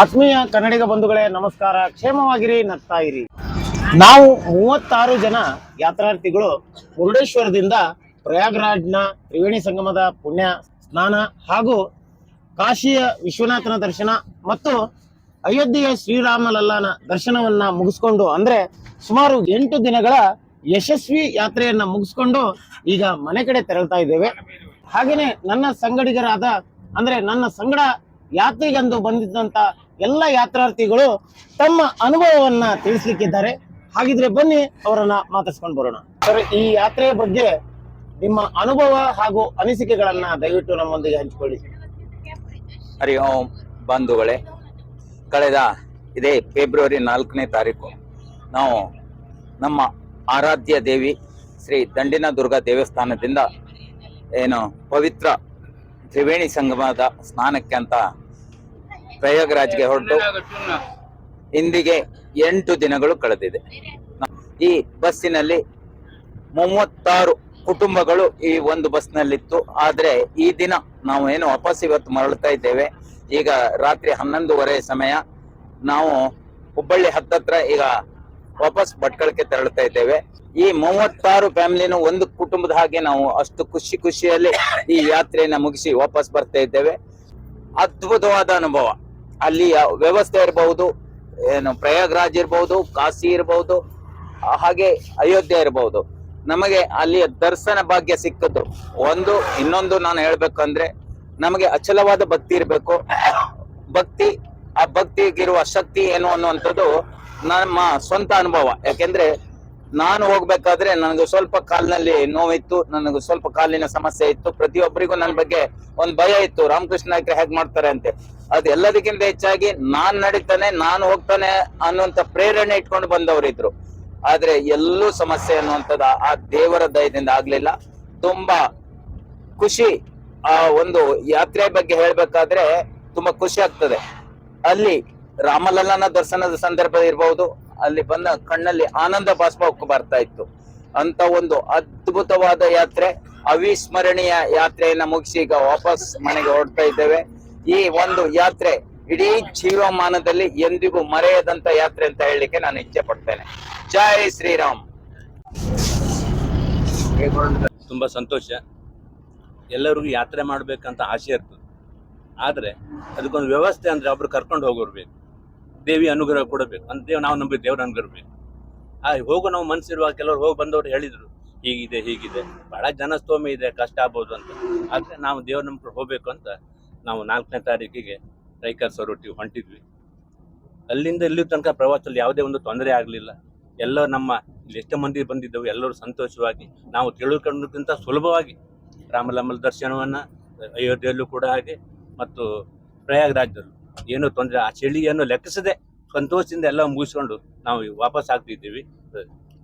ಆತ್ಮೀಯ ಕನ್ನಡಿಗ ಬಂಧುಗಳೇ, ನಮಸ್ಕಾರ. ಕ್ಷೇಮವಾಗಿರಿ, ನಗ್ತಾ ಇರಿ. ನಾವು ಮೂವತ್ತಾರು ಜನ ಯಾತ್ರಾರ್ಥಿಗಳು ಮುರುಡೇಶ್ವರದಿಂದ ಪ್ರಯಾಗ್ರಾಜ್ನ ತ್ರಿವೇಣಿ ಸಂಗಮದ ಪುಣ್ಯ ಸ್ನಾನ ಹಾಗೂ ಕಾಶಿಯ ವಿಶ್ವನಾಥನ ದರ್ಶನ ಮತ್ತು ಅಯೋಧ್ಯೆಯ ಶ್ರೀರಾಮಲಲ್ಲನ ದರ್ಶನವನ್ನ ಮುಗಿಸ್ಕೊಂಡು, ಅಂದ್ರೆ ಸುಮಾರು ಎಂಟು ದಿನಗಳ ಯಶಸ್ವಿ ಯಾತ್ರೆಯನ್ನ ಮುಗಿಸ್ಕೊಂಡು ಈಗ ಮನೆ ಕಡೆ ತೆರಳ್ತಾ ಇದ್ದೇವೆ. ಹಾಗೇನೆ ನನ್ನ ಸಂಗಡಿಗರಾದ, ಅಂದ್ರೆ ನನ್ನ ಸಂಗಡ ಯಾತ್ರೆಗೆಂದು ಬಂದಿದ್ದಂತ ಎಲ್ಲ ಯಾತ್ರಾರ್ಥಿಗಳು ತಮ್ಮ ಅನುಭವವನ್ನ ತಿಳಿಸ್ಲಿಕ್ಕಿದ್ದಾರೆ. ಹಾಗಿದ್ರೆ ಬನ್ನಿ, ಅವರನ್ನ ಮಾತಾಡ್ಸ್ಕೊಂಡು ಬರೋಣ. ಸರ್, ಈ ಯಾತ್ರೆಯ ಬಗ್ಗೆ ನಿಮ್ಮ ಅನುಭವ ಹಾಗೂ ಅನಿಸಿಕೆಗಳನ್ನ ದಯವಿಟ್ಟು ನಮ್ಮೊಂದಿಗೆ ಹಂಚಿಕೊಳ್ಳಿ. ಹರಿ ಓಂ, ಬಂಧುಗಳೇ. ಕಳೆದ ಇದೇ ಫೆಬ್ರವರಿ ನಾಲ್ಕನೇ ತಾರೀಕು ನಾವು ನಮ್ಮ ಆರಾಧ್ಯ ದೇವಿ ಶ್ರೀ ದಂಡಿನ ದುರ್ಗಾ ದೇವಸ್ಥಾನದಿಂದ ಏನು ಪವಿತ್ರ ತ್ರಿವೇಣಿ ಸಂಗಮದ ಸ್ನಾನಕ್ಕೆ ಅಂತ ಪ್ರಯಾಗರಾಜ್ಗೆ ಹೊರಟು. ಇಂದಿಗೆ ಎಂಟು ದಿನಗಳು ಕಳೆದಿದೆ. ಈ ಬಸ್ಸಿನಲ್ಲಿ ಮೂವತ್ತಾರು ಕುಟುಂಬಗಳು ಈ ಒಂದು ಬಸ್ನಲ್ಲಿತ್ತು. ಆದ್ರೆ ಈ ದಿನ ನಾವು ಏನು ವಾಪಸ್ ಇವತ್ತು ಮರಳ್ತಾ ಇದ್ದೇವೆ. ಈಗ ರಾತ್ರಿ ಹನ್ನೊಂದುವರೆ ಸಮಯ. ನಾವು ಹುಬ್ಬಳ್ಳಿ ಹತ್ತತ್ರ ಈಗ ವಾಪಸ್ ಭಟ್ಕಳಕ್ಕೆ ತೆರಳುತ್ತಾ ಇದ್ದೇವೆ. ಈ ಮೂವತ್ತಾರು ಫ್ಯಾಮಿಲಿನ ಒಂದು ಕುಟುಂಬದ ಹಾಗೆ ನಾವು ಅಷ್ಟು ಖುಷಿ ಖುಷಿಯಲ್ಲಿ ಈ ಯಾತ್ರೆಯನ್ನ ಮುಗಿಸಿ ವಾಪಸ್ ಬರ್ತಾ ಇದ್ದೇವೆ. ಅದ್ಭುತವಾದ ಅನುಭವ. ಅಲ್ಲಿಯ ವ್ಯವಸ್ಥೆ ಇರಬಹುದು ಏನು, ಪ್ರಯಾಗ್ರಾಜ್ ಇರಬಹುದು ಕಾಶಿ ಇರಬಹುದು ಹಾಗೆ ಅಯೋಧ್ಯೆ ಇರಬಹುದು ನಮಗೆ ಅಲ್ಲಿಯ ದರ್ಶನ ಭಾಗ್ಯ ಸಿಕ್ಕದ್ದು. ಒಂದು, ಇನ್ನೊಂದು ನಾನು ಹೇಳ್ಬೇಕಂದ್ರೆ, ನಮಗೆ ಅಚಲವಾದ ಭಕ್ತಿ ಇರಬೇಕು. ಭಕ್ತಿ, ಆ ಭಕ್ತಿಗಿರುವ ಶಕ್ತಿ ಏನು ಅನ್ನುವಂಥದ್ದು ನಮ್ಮ ಸ್ವಂತ ಅನುಭವ. ಯಾಕೆಂದ್ರೆ, ನಾನು ಹೋಗ್ಬೇಕಾದ್ರೆ ನನಗೆ ಸ್ವಲ್ಪ ಕಾಲಿನಲ್ಲಿ ನೋವಿತ್ತು, ನನಗೆ ಸ್ವಲ್ಪ ಕಾಲಿನ ಸಮಸ್ಯೆ ಇತ್ತು. ಪ್ರತಿಯೊಬ್ಬರಿಗೂ ನನ್ನ ಬಗ್ಗೆ ಒಂದು ಭಯ ಇತ್ತು. ರಾಮಕೃಷ್ಣ ನಾಯ್ಕರು ಹೇಗ್ ಮಾಡ್ತಾರೆ ಅಂತೆ. ಅದು ಎಲ್ಲದಕ್ಕಿಂತ ಹೆಚ್ಚಾಗಿ ನಾನ್ ನಡೀತಾನೆ, ನಾನು ಹೋಗ್ತಾನೆ ಅನ್ನುವಂತ ಪ್ರೇರಣೆ ಇಟ್ಕೊಂಡು ಬಂದವರಿದ್ರು. ಆದ್ರೆ ಎಲ್ಲೂ ಸಮಸ್ಯೆ ಅನ್ನುವಂಥದ್ದು ಆ- ದೇವರ ದಯದಿಂದ ಆಗ್ಲಿಲ್ಲ. ತುಂಬಾ ಖುಷಿ ಆ ಒಂದು ಯಾತ್ರೆ ಬಗ್ಗೆ ಹೇಳ್ಬೇಕಾದ್ರೆ ತುಂಬಾ ಖುಷಿ ಆಗ್ತದೆ. ಅಲ್ಲಿ ರಾಮಲಲ್ಲನ ದರ್ಶನದ ಸಂದರ್ಭ ಇರಬಹುದು ಅಲ್ಲಿ ಬಂದ ಕಣ್ಣಲ್ಲಿ ಆನಂದ ಬಾಷ್ಪ ಬರ್ತಾ ಇತ್ತು. ಅಂತ ಒಂದು ಅದ್ಭುತವಾದ ಯಾತ್ರೆ, ಅವಿಸ್ಮರಣೀಯ ಯಾತ್ರೆಯನ್ನ ಮುಗಿಸಿ ಈಗ ವಾಪಸ್ ಮನೆಗೆ ಹೊರಡ್ತಾ ಇದ್ದೇವೆ. ಈ ಒಂದು ಯಾತ್ರೆ ಇಡೀ ಜೀವಮಾನದಲ್ಲಿ ಎಂದಿಗೂ ಮರೆಯದಂತ ಯಾತ್ರೆ ಅಂತ ಹೇಳಲಿಕ್ಕೆ ನಾನು ಇಚ್ಛೆ ಪಡ್ತೇನೆ. ಜೈ ಶ್ರೀರಾಮ್. ತುಂಬಾ ಸಂತೋಷ. ಎಲ್ಲರಿಗೂ ಯಾತ್ರೆ ಮಾಡ್ಬೇಕಂತ ಆಸೆ ಇರ್ತದೆ. ಆದರೆ ಅದಕ್ಕೊಂದು ವ್ಯವಸ್ಥೆ ಅಂದ್ರೆ ಒಬ್ರು ಕರ್ಕೊಂಡು ಹೋಗೋರು ಬೇಕು. ದೇವಿ ಅನುಗ್ರಹ ಕೊಡಬೇಕು ಅಂತ ನಾವು ನಂಬಿ ದೇವ್ರ ಅನುಗ್ರಹ ಬೇಕು. ಆ ಹೋಗೋ ನಾವು ಮನಸ್ಸಿರುವಾಗ ಕೆಲವರು ಹೋಗಿ ಬಂದವರು ಹೇಳಿದರು, ಹೀಗಿದೆ ಹೀಗಿದೆ. ಬಹಳ ಜನಸ್ತೋಮೆ ಇದೆ, ಕಷ್ಟ ಆಗ್ಬೋದು ಅಂತ. ಆದರೆ ನಾವು ದೇವ್ರ ನಂಬಿಕೊಂಡು ಹೋಗ್ಬೇಕು ಅಂತ ನಾವು ನಾಲ್ಕನೇ ತಾರೀಕಿಗೆ ರೈಕರ್ ಸೊರೊಟ್ಟಿ ಹೊಂಟಿದ್ವಿ. ಅಲ್ಲಿಂದ ಇಲ್ಲಿ ತನಕ ಪ್ರವಾಸದಲ್ಲಿ ಯಾವುದೇ ಒಂದು ತೊಂದರೆ ಆಗಲಿಲ್ಲ. ಎಲ್ಲ ನಮ್ಮ ಇಲ್ಲಿ ಎಷ್ಟು ಮಂದಿ ಬಂದಿದ್ದವು, ಎಲ್ಲರೂ ಸಂತೋಷವಾಗಿ ನಾವು ತಿಳ್ಕೊಂಡಕ್ಕಿಂತ ಸುಲಭವಾಗಿ ರಾಮಲಮ್ಮನ ದರ್ಶನವನ್ನು ಅಯೋಧ್ಯೆಯಲ್ಲೂ ಕೂಡ ಹಾಗೆ ಮತ್ತು ಪ್ರಯಾಗರಾಜದಲ್ಲೂ ಏನೂ ತೊಂದರೆ, ಆ ಚಳಿಯನ್ನು ಲೆಕ್ಕಿಸದೆ ಸಂತೋಷದಿಂದ ಎಲ್ಲ ಮುಗಿಸ್ಕೊಂಡು ನಾವು ವಾಪಸ್ ಆಗ್ತಿದ್ದೀವಿ.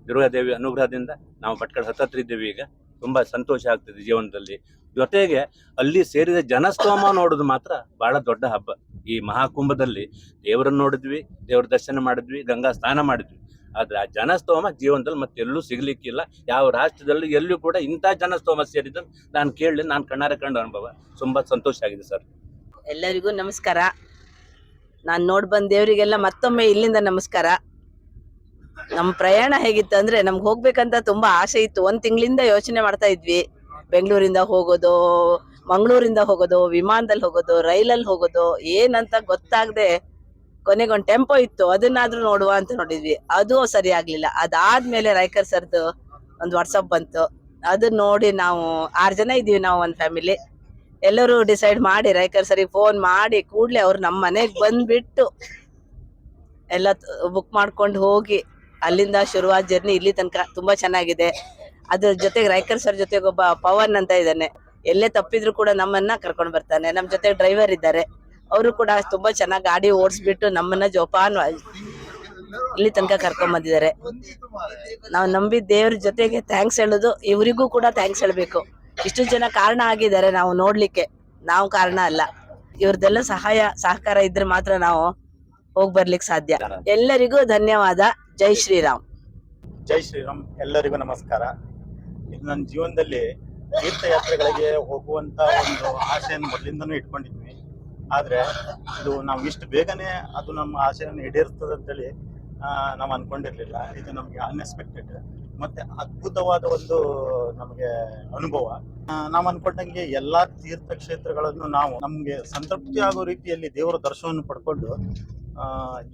ದುರ್ಗಾದೇವಿ ಅನುಗ್ರಹದಿಂದ ನಾವು ಭಟ್ಕಳ ಹತ್ತತ್ರ ಇದ್ದೀವಿ ಈಗ. ತುಂಬ ಸಂತೋಷ ಆಗ್ತಿದೆ ಜೀವನದಲ್ಲಿ. ಜೊತೆಗೆ ಅಲ್ಲಿ ಸೇರಿದ ಜನಸ್ತೋಮ ನೋಡೋದು ಮಾತ್ರ ಬಹಳ ದೊಡ್ಡ ಹಬ್ಬ. ಈ ಮಹಾಕುಂಭದಲ್ಲಿ ದೇವರನ್ನು ನೋಡಿದ್ವಿ, ದೇವರ ದರ್ಶನ ಮಾಡಿದ್ವಿ, ಗಂಗಾ ಸ್ನಾನ ಮಾಡಿದ್ವಿ. ಆದ್ರೆ ಆ ಜನಸ್ತೋಮ ಜೀವನದಲ್ಲಿ ಮತ್ತೆ ಎಲ್ಲೂ ಸಿಗ್ಲಿಕ್ಕಿಲ್ಲ. ಯಾವ ರಾಷ್ಟ್ರದಲ್ಲೂ ಎಲ್ಲೂ ಕೂಡ ಇಂಥ ಜನಸ್ತೋಮ ಸೇರಿದ್ದು ನಾನು ಕೇಳಿ ನಾನು ಕಣ್ಣಾರೆ ಕಂಡ ಅನುಭವ. ತುಂಬಾ ಸಂತೋಷ ಆಗಿದೆ ಸರ್. ಎಲ್ಲರಿಗೂ ನಮಸ್ಕಾರ. ನಾನು ನೋಡಿ ಬಂದ ದೇವರಿಗೆಲ್ಲ ಮತ್ತೊಮ್ಮೆ ಇಲ್ಲಿಂದ ನಮಸ್ಕಾರ. ನಮ್ಮ ಪ್ರಯಾಣ ಹೇಗಿತ್ತು ಅಂದ್ರೆ ನಮ್ಗೆ ಹೋಗ್ಬೇಕಂತ ತುಂಬಾ ಆಸೆ ಇತ್ತು. ಒಂದ್ ತಿಂಗಳಿಂದ ಯೋಚನೆ ಮಾಡ್ತಾ ಇದ್ವಿ. ಬೆಂಗಳೂರಿಂದ ಹೋಗೋದು, ಮಂಗಳೂರಿಂದ ಹೋಗೋದು, ವಿಮಾನದಲ್ಲಿ ಹೋಗೋದು, ರೈಲಲ್ಲಿ ಹೋಗೋದು, ಏನಂತ ಗೊತ್ತಾಗದೆ ಕೊನೆಗೊಂದು ಟೆಂಪೋ ಇತ್ತು. ಅದನ್ನಾದ್ರೂ ನೋಡುವ ಅಂತ ನೋಡಿದ್ವಿ. ಅದು ಸರಿ ಆಗ್ಲಿಲ್ಲ. ಅದಾದ್ಮೇಲೆ ರೈಕರ್ ಸರ್ದು ಒಂದು ವಾಟ್ಸಪ್ ಬಂತು. ಅದನ್ನ ನೋಡಿ ನಾವು, ಆರು ಜನ ಇದೀವಿ ನಾವು ಒಂದು ಫ್ಯಾಮಿಲಿ ಎಲ್ಲರೂ ಡಿಸೈಡ್ ಮಾಡಿ ರೈಕರ್ ಸರಿಗೆ ಫೋನ್ ಮಾಡಿ, ಕೂಡ್ಲೆ ಅವ್ರು ನಮ್ಮ ಮನೆಗೆ ಬಂದ್ಬಿಟ್ಟು ಎಲ್ಲ ಬುಕ್ ಮಾಡ್ಕೊಂಡು ಹೋಗಿ, ಅಲ್ಲಿಂದ ಶುರುವಾದ ಜರ್ನಿ ಇಲ್ಲಿ ತನಕ. ತುಂಬಾ ಚೆನ್ನಾಗಿದೆ. ಅದ್ರ ಜೊತೆಗೆ ರೈಕರ್ ಸರ್ ಜೊತೆಗೆ ಒಬ್ಬ ಪವನ್ ಅಂತ ಇದ್ದಾನೆ. ಎಲ್ಲೇ ತಪ್ಪಿದ್ರು ಕೂಡ ನಮ್ಮನ್ನ ಕರ್ಕೊಂಡು ಬರ್ತಾನೆ. ನಮ್ ಜೊತೆ ಡ್ರೈವರ್ ಇದ್ದಾರೆ. ಅವರು ಕೂಡ ತುಂಬಾ ಚೆನ್ನಾಗಿ ಗಾಡಿ ಓಡಿಸ್ಬಿಟ್ಟು ನಮ್ಮನ್ನ ಜೋಪಾನವಾಗಿ ಇಲ್ಲಿ ತನಕ ಕರ್ಕೊಂಡ್ ಬಂದಿದ್ದಾರೆ. ನಾವು ನಂಬಿ ದೇವ್ರ ಜೊತೆಗೆ ಥ್ಯಾಂಕ್ಸ್ ಹೇಳೋದು, ಇವರಿಗೂ ಕೂಡ ಥ್ಯಾಂಕ್ಸ್ ಹೇಳ್ಬೇಕು. ಇಷ್ಟು ಜನ ಕಾರಣ ಆಗಿದ್ದಾರೆ ನಾವು ನೋಡ್ಲಿಕ್ಕೆ. ನಾವು ಕಾರಣ ಅಲ್ಲ. ಇವ್ರದೆಲ್ಲ ಸಹಾಯ, ಸಹಕಾರ ಇದ್ರೆ ಮಾತ್ರ ನಾವು ಹೋಗ್ ಬರ್ಲಿಕ್ಕೆ ಸಾಧ್ಯ. ಎಲ್ಲರಿಗೂ ಧನ್ಯವಾದ. ಜೈ ಶ್ರೀರಾಮ್. ಜೈ ಶ್ರೀರಾಮ್. ಎಲ್ಲರಿಗೂ ನಮಸ್ಕಾರ. ನನ್ನ ಜೀವನದಲ್ಲಿ ತೀರ್ಥಯಾತ್ರೆಗಳಿಗೆ ಹೋಗುವಂತ ಒಂದು ಆಸೆಯನ್ನು ಮೊದಲಿಂದನೂ ಇಟ್ಕೊಂಡಿದ್ವಿ. ಆದ್ರೆ ಇದು ನಾವು ಇಷ್ಟು ಬೇಗನೆ ಅದು ನಮ್ಮ ಆಸೆಯನ್ನು ಈಡೇರ್ತದೆ ಅಂತೇಳಿ ನಾವು ಅನ್ಕೊಂಡಿರ್ಲಿಲ್ಲ. ಇದು ನಮ್ಗೆ ಅನ್ಎಕ್ಸ್ಪೆಕ್ಟೆಡ್ ಮತ್ತೆ ಅದ್ಭುತವಾದ ಒಂದು, ನಮಗೆ ಅನುಭವ. ನಾವು ಅನ್ಕೊಂಡಂಗೆ ಎಲ್ಲಾ ತೀರ್ಥಕ್ಷೇತ್ರಗಳನ್ನು ನಾವು ನಮ್ಗೆ ಸಂತೃಪ್ತಿ ಆಗೋ ರೀತಿಯಲ್ಲಿ ದೇವರ ದರ್ಶನವನ್ನು ಪಡ್ಕೊಂಡು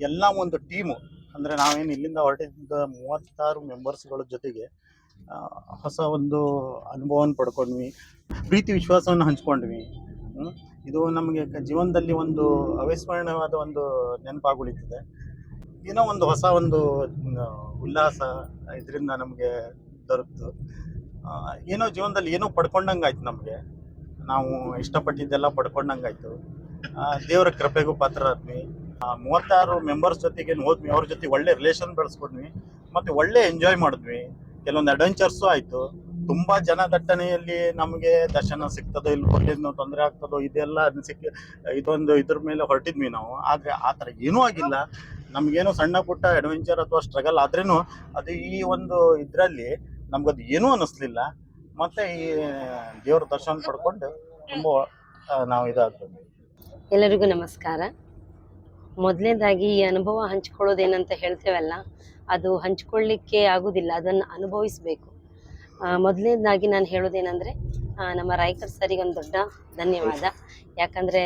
ಎಲ್ಲ ಒಂದು ಟೀಮು ಅಂದ್ರೆ ನಾವೇನು ಇಲ್ಲಿಂದ ಹೊರಟಿದ್ದ ಮೂವತ್ತಾರು ಮೆಂಬರ್ಸ್ಗಳ ಜೊತೆಗೆ ಹೊಸ ಒಂದು ಅನುಭವವನ್ನು ಪಡ್ಕೊಂಡ್ವಿ, ಪ್ರೀತಿ ವಿಶ್ವಾಸವನ್ನು ಹಂಚ್ಕೊಂಡ್ವಿ. ಇದು ನಮಗೆ ಜೀವನದಲ್ಲಿ ಒಂದು ಅವಿಸ್ಮರಣೀಯವಾದ ಒಂದು ನೆನಪಾಗುಳಿತಿದೆ ಏನೋ ಒಂದು ಹೊಸ ಒಂದು ಉಲ್ಲಾಸ ಇದರಿಂದ ನಮಗೆ ದೊರಕ್ತು. ಏನೋ ಜೀವನದಲ್ಲಿ ಏನೋ ಪಡ್ಕೊಂಡಂಗಾಯ್ತು ನಮಗೆ. ನಾವು ಇಷ್ಟಪಟ್ಟಿದ್ದೆಲ್ಲ ಪಡ್ಕೊಂಡಂಗೆ ಆಯಿತು ದೇವರ ಕೃಪೆಗೂ ಪಾತ್ರರಾದ್ವಿ. ಮೂವತ್ತಾರು ಮೆಂಬರ್ಸ್ ಜೊತೆಗೆ ಹೋದ್ವಿ. ಅವ್ರ ಜೊತೆ ಒಳ್ಳೆ ರಿಲೇಷನ್ ಬೆಳೆಸ್ಕೊಂಡ್ವಿ. ಮತ್ತೆ ಒಳ್ಳೆ ಎಂಜಾಯ್ ಮಾಡಿದ್ವಿ. ಕೆಲವೊಂದು ಅಡ್ವೆಂಚರ್ಸು ಆಯ್ತು. ತುಂಬಾ ಜನ ದಟ್ಟಣೆಯಲ್ಲಿ ನಮಗೆ ದರ್ಶನ ಸಿಗ್ತದೋ ಇಲ್ಲಿ ಹೊರಟಿದ್ನೋ ತೊಂದರೆ ಆಗ್ತದೋ ಇದೆಲ್ಲ ಸಿಕ್ಕ ಇದೊಂದು ಇದ್ರ ಮೇಲೆ ಹೊರಟಿದ್ವಿ ನಾವು. ಆದ್ರೆ ಆ ಥರ ಏನೂ ಆಗಿಲ್ಲ. ನಮ್ಗೇನು ಸಣ್ಣ ಪುಟ್ಟ ಅಡ್ವೆಂಚರ್ ಅಥವಾ ಸ್ಟ್ರಗಲ್ ಆದ್ರೂ ಅದು ಈ ಒಂದು ಇದರಲ್ಲಿ ಅದು ಏನೂ ಅನ್ನಿಸ್ಲಿಲ್ಲ ಮತ್ತೆ ಈ, ದೇವ್ರ ದರ್ಶನ ಪಡ್ಕೊಂಡು ತುಂಬ ನಾವು ಇದಾಗ್ತದೆ ಎಲ್ಲರಿಗೂ ನಮಸ್ಕಾರ. ಮೊದಲನೇದಾಗಿ ಈ ಅನುಭವ ಹಂಚ್ಕೊಳ್ಳೋದೇನಂತ ಹೇಳ್ತೇವಲ್ಲ ಅದು ಹಂಚ್ಕೊಳ್ಳಿಕ್ಕೆ ಆಗುದಿಲ್ಲ, ಅದನ್ನು ಅನುಭವಿಸಬೇಕು. ಮೊದಲನೇದಾಗಿ ನಾನು ಹೇಳೋದೇನೆಂದರೆ ನಮ್ಮ ರಾಯ್ಕರ್ ಸರಿಗೆ ಒಂದು ದೊಡ್ಡ ಧನ್ಯವಾದ. ಯಾಕಂದರೆ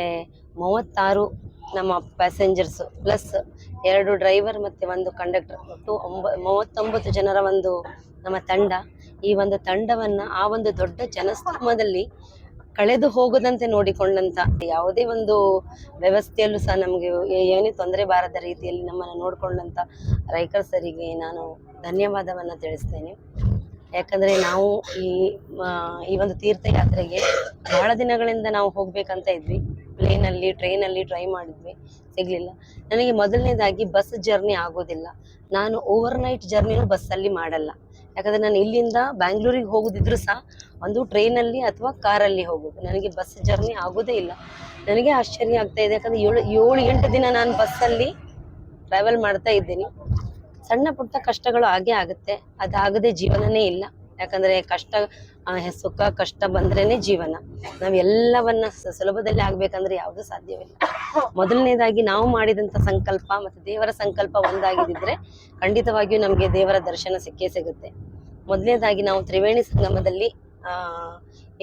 ಮೂವತ್ತಾರು ನಮ್ಮ ಪ್ಯಾಸೆಂಜರ್ಸ್ ಪ್ಲಸ್ ಎರಡು ಡ್ರೈವರ್ ಮತ್ತು ಒಂದು ಕಂಡಕ್ಟರ್ ಒಟ್ಟು ಒಂಬ, ಮೂವತ್ತೊಂಬತ್ತು ಜನರ ಒಂದು ನಮ್ಮ ತಂಡ. ಈ ಒಂದು ತಂಡವನ್ನು, ಆ ಒಂದು ದೊಡ್ಡ ಜನಸ್ತೋಮದಲ್ಲಿ ಕಳೆದು ಹೋಗದಂತೆ ನೋಡಿಕೊಂಡಂತ ಯಾವುದೇ ಒಂದು ವ್ಯವಸ್ಥೆಯಲ್ಲೂ ಸಹ ನಮಗೆ ಏನೇ ತೊಂದರೆ ಬಾರದ ರೀತಿಯಲ್ಲಿ ನಮ್ಮನ್ನು ನೋಡಿಕೊಂಡಂತ ರೈಕರ್ ಸರಿಗೆ ನಾನು ಧನ್ಯವಾದವನ್ನು ತಿಳಿಸ್ತೇನೆ. ಯಾಕಂದರೆ ನಾವು ಈ ಈ ಒಂದು ತೀರ್ಥಯಾತ್ರೆಗೆ ಬಹಳ ದಿನಗಳಿಂದ ನಾವು ಹೋಗಬೇಕಂತ ಇದ್ವಿ. ಪ್ಲೇನಲ್ಲಿ, ಟ್ರೈನಲ್ಲಿ ಟ್ರೈ ಮಾಡಿದ್ವಿ, ಸಿಗಲಿಲ್ಲ. ನನಗೆ ಮೊದಲನೇದಾಗಿ ಬಸ್ ಜರ್ನಿ ಆಗೋದಿಲ್ಲ. ನಾನು ಓವರ್ ನೈಟ್ ಜರ್ನಿನೂ ಬಸ್ಸಲ್ಲಿ ಮಾಡಲ್ಲ. ಯಾಕಂದರೆ ನಾನು ಇಲ್ಲಿಂದ ಬ್ಯಾಂಗ್ಳೂರಿಗೆ ಹೋಗೋದಿದ್ರೂ ಸಹ ಒಂದು ಟ್ರೈನಲ್ಲಿ ಅಥವಾ ಕಾರಲ್ಲಿ ಹೋಗೋದು. ನನಗೆ ಬಸ್ ಜರ್ನಿ ಆಗೋದೇ ಇಲ್ಲ. ನನಗೆ ಆಶ್ಚರ್ಯ ಆಗ್ತಾ ಇದೆ. ಯಾಕಂದ್ರೆ ಏಳು ಏಳು, ಎಂಟು ದಿನ ನಾನು ಬಸ್ಸಲ್ಲಿ ಟ್ರಾವೆಲ್ ಮಾಡ್ತಾ ಇದ್ದೀನಿ. ಸಣ್ಣ ಪುಟ್ಟ ಕಷ್ಟಗಳು ಆಗೇ ಆಗುತ್ತೆ. ಅದಾಗದೆ ಜೀವನನೇ ಇಲ್ಲ. ಯಾಕಂದ್ರೆ ಕಷ್ಟ ಸುಖ, ಕಷ್ಟ ಬಂದ್ರೇನೆ ಜೀವನ. ನಾವು ಎಲ್ಲವನ್ನ ಸುಲಭದಲ್ಲಿ ಆಗ್ಬೇಕಂದ್ರೆ ಯಾವುದು ಸಾಧ್ಯವಿಲ್ಲ. ಮೊದಲನೇದಾಗಿ ನಾವು ಮಾಡಿದಂತ ಸಂಕಲ್ಪ ಮತ್ತು ದೇವರ ಸಂಕಲ್ಪ ಒಂದಾಗಿದ್ದರೆ ಖಂಡಿತವಾಗಿಯೂ ನಮಗೆ ದೇವರ ದರ್ಶನ ಸಿಕ್ಕೇ ಸಿಗುತ್ತೆ. ಮೊದಲನೇದಾಗಿ ನಾವು ತ್ರಿವೇಣಿ ಸಂಗಮದಲ್ಲಿ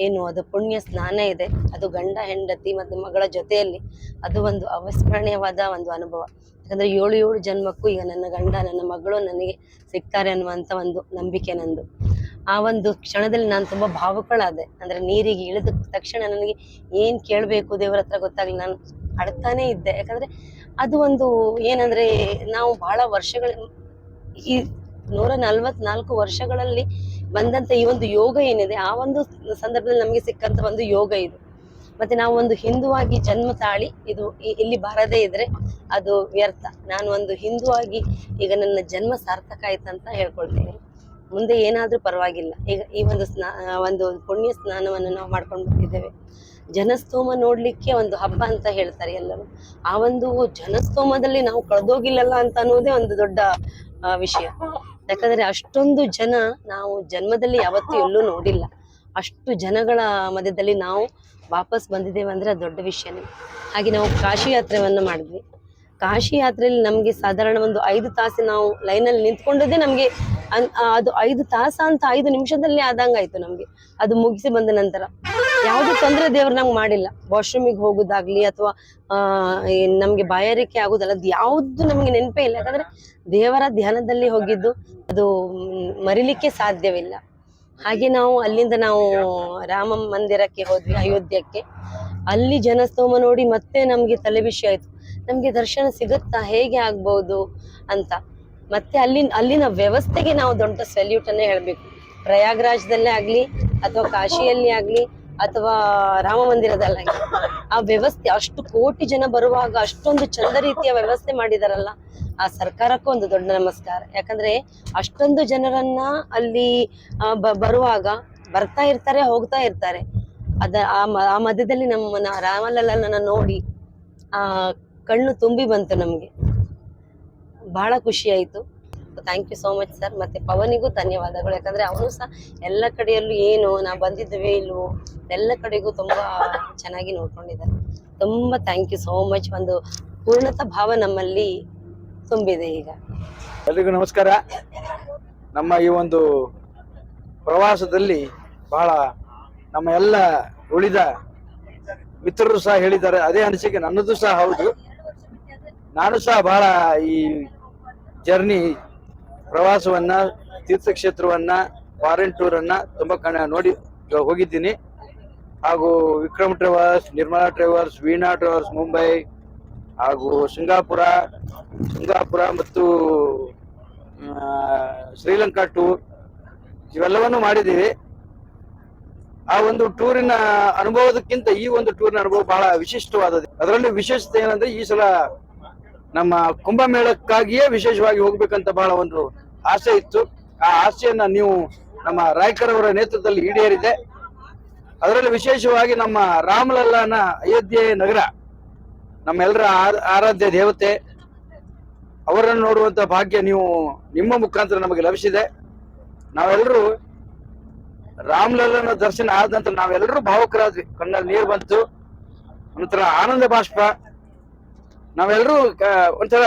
ಏನು ಅದು ಪುಣ್ಯ ಸ್ನಾನ ಇದೆ. ಅದು ಗಂಡ, ಹೆಂಡತಿ ಮತ್ತು ಮಗಳ ಜೊತೆಯಲ್ಲಿ ಅದು ಒಂದು ಅವಿಸ್ಮರಣೀಯವಾದ ಒಂದು ಅನುಭವ. ಯಾಕಂದ್ರೆ ಏಳು ಏಳು ಜನ್ಮಕ್ಕೂ ಈಗ ನನ್ನ ಗಂಡ, ನನ್ನ ಮಗಳು ನನಗೆ ಸಿಗ್ತಾರೆ ಅನ್ನುವಂಥ ಒಂದು ನಂಬಿಕೆ ನಂದು. ಆ ಒಂದು ಕ್ಷಣದಲ್ಲಿ ನಾನು ತುಂಬಾ ಭಾವುಕಳಾದೆ. ಅಂದ್ರೆ ನೀರಿಗೆ ಇಳಿದ ತಕ್ಷಣ ನನಗೆ ಏನು ಕೇಳಬೇಕು ದೇವರ ಹತ್ರ ಗೊತ್ತಾಗ್ಲಿಲ್ಲ. ನಾನು ಅಳ್ತಾನೆ ಇದ್ದೆ. ಯಾಕಂದ್ರೆ ಅದು ಒಂದು ಏನಂದ್ರೆ ನಾವು ಬಹಳ ವರ್ಷಗಳ ಈ ನೂರ ನಲ್ವತ್ನಾಲ್ಕು ವರ್ಷಗಳಲ್ಲಿ ಬಂದಂತ ಈ ಒಂದು ಯೋಗ ಏನಿದೆ, ಆ ಒಂದು ಸಂದರ್ಭದಲ್ಲಿ ನಮಗೆ ಸಿಕ್ಕಂತ ಒಂದು ಯೋಗ ಇದು. ಮತ್ತೆ ನಾವು ಒಂದು ಹಿಂದುವಾಗಿ ಜನ್ಮ ತಾಳಿ ಇದು ಇಲ್ಲಿ ಬರದೇ ಇದ್ರೆ ಅದು ವ್ಯರ್ಥ. ನಾನು ಒಂದು ಹಿಂದುವಾಗಿ ಈಗ ನನ್ನ ಜನ್ಮ ಸಾರ್ಥಕ ಆಯ್ತಂತ ಹೇಳ್ಕೊಳ್ತೇನೆ. ಮುಂದೆ ಏನಾದರೂ ಪರವಾಗಿಲ್ಲ. ಈಗ ಈ ಒಂದು ಸ್ನಾ ಒಂದು ಪುಣ್ಯ ಸ್ನಾನವನ್ನು ನಾವು ಮಾಡ್ಕೊಂಡು ಬಂದಿದ್ದೇವೆ ಜನಸ್ತೋಮ ನೋಡಲಿಕ್ಕೆ ಒಂದು ಹಬ್ಬ ಅಂತ ಹೇಳ್ತಾರೆ ಎಲ್ಲರೂ. ಆ ಒಂದು ಜನಸ್ತೋಮದಲ್ಲಿ ನಾವು ಕಳೆದೋಗಿಲ್ಲಲ್ಲ ಅಂತ ಅನ್ನೋದೇ ಒಂದು ದೊಡ್ಡ ವಿಷಯ. ಯಾಕಂದ್ರೆ ಅಷ್ಟೊಂದು ಜನ ನಾವು ಜನ್ಮದಲ್ಲಿ ಯಾವತ್ತೂ ಎಲ್ಲೂ ನೋಡಿಲ್ಲ. ಅಷ್ಟು ಜನಗಳ ಮಧ್ಯದಲ್ಲಿ ನಾವು ವಾಪಸ್ ಬಂದಿದ್ದೇವೆ ಅಂದ್ರೆ ಅದು ದೊಡ್ಡ ವಿಷಯನೇ. ಹಾಗೆ ನಾವು ಕಾಶಿ ಯಾತ್ರೆಯನ್ನು ಮಾಡಿದ್ವಿ. ಕಾಶಿ ಯಾತ್ರೆಯಲ್ಲಿ ನಮಗೆ ಸಾಧಾರಣ ಒಂದು ಐದು ತಾಸು ನಾವು ಲೈನಲ್ಲಿ ನಿಂತ್ಕೊಂಡದೇ ನಮಗೆ ಅದು ಐದು ತಾಸ ಅಂತ ಐದು ನಿಮಿಷದಲ್ಲಿ ಆದಂಗಾಯ್ತು ನಮಗೆ. ಅದು ಮುಗಿಸಿ ಬಂದ ನಂತರ. ಯಾವುದೇ ತೊಂದರೆ ದೇವ್ರು ನಂಗೆ ಮಾಡಿಲ್ಲ. ವಾಶ್ರೂಮಿಗೆ ಹೋಗೋದಾಗ್ಲಿ ಅಥವಾ ನಮಗೆ ಬಾಯಾರಿಕೆ ಆಗೋದಲ್ಲ, ಅದು ಯಾವುದು ನಮಗೆ ನೆನಪೇ ಇಲ್ಲ. ಯಾಕಂದ್ರೆ ದೇವರ ಧ್ಯಾನದಲ್ಲಿ ಹೋಗಿದ್ದು ಅದು ಮರಿಲಿಕ್ಕೆ ಸಾಧ್ಯವಿಲ್ಲ. ಹಾಗೆ ನಾವು ಅಲ್ಲಿಂದ ನಾವು ರಾಮ ಮಂದಿರಕ್ಕೆ ಹೋದ್ವಿ, ಅಯೋಧ್ಯಕ್ಕೆ. ಅಲ್ಲಿ ಜನಸ್ತೋಮ ನೋಡಿ ಮತ್ತೆ ನಮ್ಗೆ ತಲೆ ಬಿಸಿ ಆಯ್ತು. ನಮ್ಗೆ ದರ್ಶನ ಸಿಗುತ್ತಾ ಹೇಗೆ ಆಗ್ಬಹುದು ಅಂತ. ಮತ್ತೆ ಅಲ್ಲಿ ಅಲ್ಲಿನ ವ್ಯವಸ್ಥೆಗೆ ನಾವು ದೊಡ್ಡ ಸೆಲ್ಯೂಟ್ ಅನ್ನೇ ಹೇಳ್ಬೇಕು. ಪ್ರಯಾಗ್ರಾಜ್ದಲ್ಲೇ ಆಗ್ಲಿ, ಅಥವಾ ಕಾಶಿಯಲ್ಲಿ ಆಗ್ಲಿ, ಅಥವಾ ರಾಮ ಮಂದಿರದಲ್ಲಾಗಲಿ ಆ ವ್ಯವಸ್ಥೆ, ಅಷ್ಟು ಕೋಟಿ ಜನ ಬರುವಾಗ ಅಷ್ಟೊಂದು ಚಂದ ರೀತಿಯ ವ್ಯವಸ್ಥೆ ಮಾಡಿದಾರಲ್ಲ. ಆ ಸರ್ಕಾರಕ್ಕೂ ಒಂದು ದೊಡ್ಡ ನಮಸ್ಕಾರ. ಯಾಕಂದ್ರೆ ಅಷ್ಟೊಂದು ಜನರನ್ನ ಅಲ್ಲಿ ಬರುವಾಗ ಬರ್ತಾ ಇರ್ತಾರೆ, ಹೋಗ್ತಾ ಇರ್ತಾರೆ. ಅದ, ಆ ಮಧ್ಯದಲ್ಲಿ ನಮ್ಮ ರಾಮಲಲ್ಲನ ನೋಡಿ, ಆ ಕಣ್ಣು ತುಂಬಿ ಬಂತು ನಮಗೆ. ಬಹಳ ಖುಷಿ ಆಯ್ತು. Thank you so much sir ಮತ್ತೆ ಪವನಿಗೂ ಧನ್ಯವಾದಗಳು. ಯಾಕಂದ್ರೆ ಅವನು ಸಹ ಎಲ್ಲ ಕಡೆಯಲ್ಲೂ ಏನು, ನಾವು ಬಂದಿದ್ದೇವೆ ಇಲ್ವೋ, ಎಲ್ಲ ಕಡೆಗೂ ತುಂಬಾ ಚೆನ್ನಾಗಿ ನೋಡ್ಕೊಂಡಿದ್ದಾರೆ. ತುಂಬಾ ಥ್ಯಾಂಕ್ ಯು ಸೋ ಮಚ್ ಒಂದು ಪೂರ್ಣತ ಭಾವ ನಮ್ಮಲ್ಲಿ ತುಂಬಿದೆ ಈಗ. ಎಲ್ರಿಗೂ ನಮಸ್ಕಾರ. ನಮ್ಮ ಈ ಒಂದು ಪ್ರವಾಸದಲ್ಲಿ ಬಹಳ ನಮ್ಮ ಎಲ್ಲ ಉಳಿದ ಮಿತ್ರರು ಸಹ ಹೇಳಿದ್ದಾರೆ. ಅದೇ ಅನಿಸಿಕೆ ನನ್ನದು ಸಹ ಹೌದು. ನಾನು ಸಹ ಬಹಳ ಈ ಜರ್ನಿ ಪ್ರವಾಸವನ್ನ, ತೀರ್ಥಕ್ಷೇತ್ರವನ್ನ ಫಾರಿನ್ ಟೂರ್ ಅನ್ನ ತುಂಬಾ ಕಣ ನೋಡಿ ಹೋಗಿದ್ದೀನಿ. ಹಾಗೂ Vikram travels Nirmala travels Veena travels Mumbai, ಹಾಗೂ ಸಿಂಗಾಪುರ ಸಿಂಗಾಪುರ ಮತ್ತು ಶ್ರೀಲಂಕಾ ಟೂರ್ ಇವೆಲ್ಲವನ್ನು ಮಾಡಿದ್ದೀವಿ. ಆ ಒಂದು ಟೂರಿನ ಅನುಭವದಕ್ಕಿಂತ ಈ ಒಂದು ಟೂರಿನ ಅನುಭವ ಬಹಳ ವಿಶಿಷ್ಟವಾದದ್ದು. ಅದರಲ್ಲಿ ವಿಶೇಷತೆ ಏನಂದ್ರೆ ಈ ಸಲ ನಮ್ಮ ಕುಂಭಮೇಳಕ್ಕಾಗಿಯೇ ವಿಶೇಷವಾಗಿ ಹೋಗ್ಬೇಕಂತ ಬಹಳ ಒಂದು ಆಸೆ ಇತ್ತು. ಆ ಆಸೆಯನ್ನ ನೀವು ನಮ್ಮ ರಾಯ್ಕರ್ ಅವರ ನೇತೃತ್ವದಲ್ಲಿ ಈಡೇರಿದೆ. ಅದರಲ್ಲಿ ವಿಶೇಷವಾಗಿ ನಮ್ಮ ರಾಮಲಲ್ಲಾನ ಅಯೋಧ್ಯೆ ನಗರ, ನಮ್ಮೆಲ್ಲರ ಆರಾಧ್ಯ ದೇವತೆ, ಅವರನ್ನು ನೋಡುವಂತ ಭಾಗ್ಯ ನೀವು ನಿಮ್ಮ ಮುಖಾಂತರ ನಮಗೆ ಲಭಿಸಿದೆ. ನಾವೆಲ್ಲರೂ ರಾಮಲಲ್ಲನ ದರ್ಶನ ಆದ ನಂತರ ನಾವೆಲ್ಲರೂ ಭಾವುಕರಾದ್ವಿ. ಕಣ್ಣಲ್ಲಿ ನೀರು ಬಂತು. ನಂತರ ಆನಂದ ಬಾಷ್ಪ. ನಾವೆಲ್ಲರೂ ಒಂಥರ,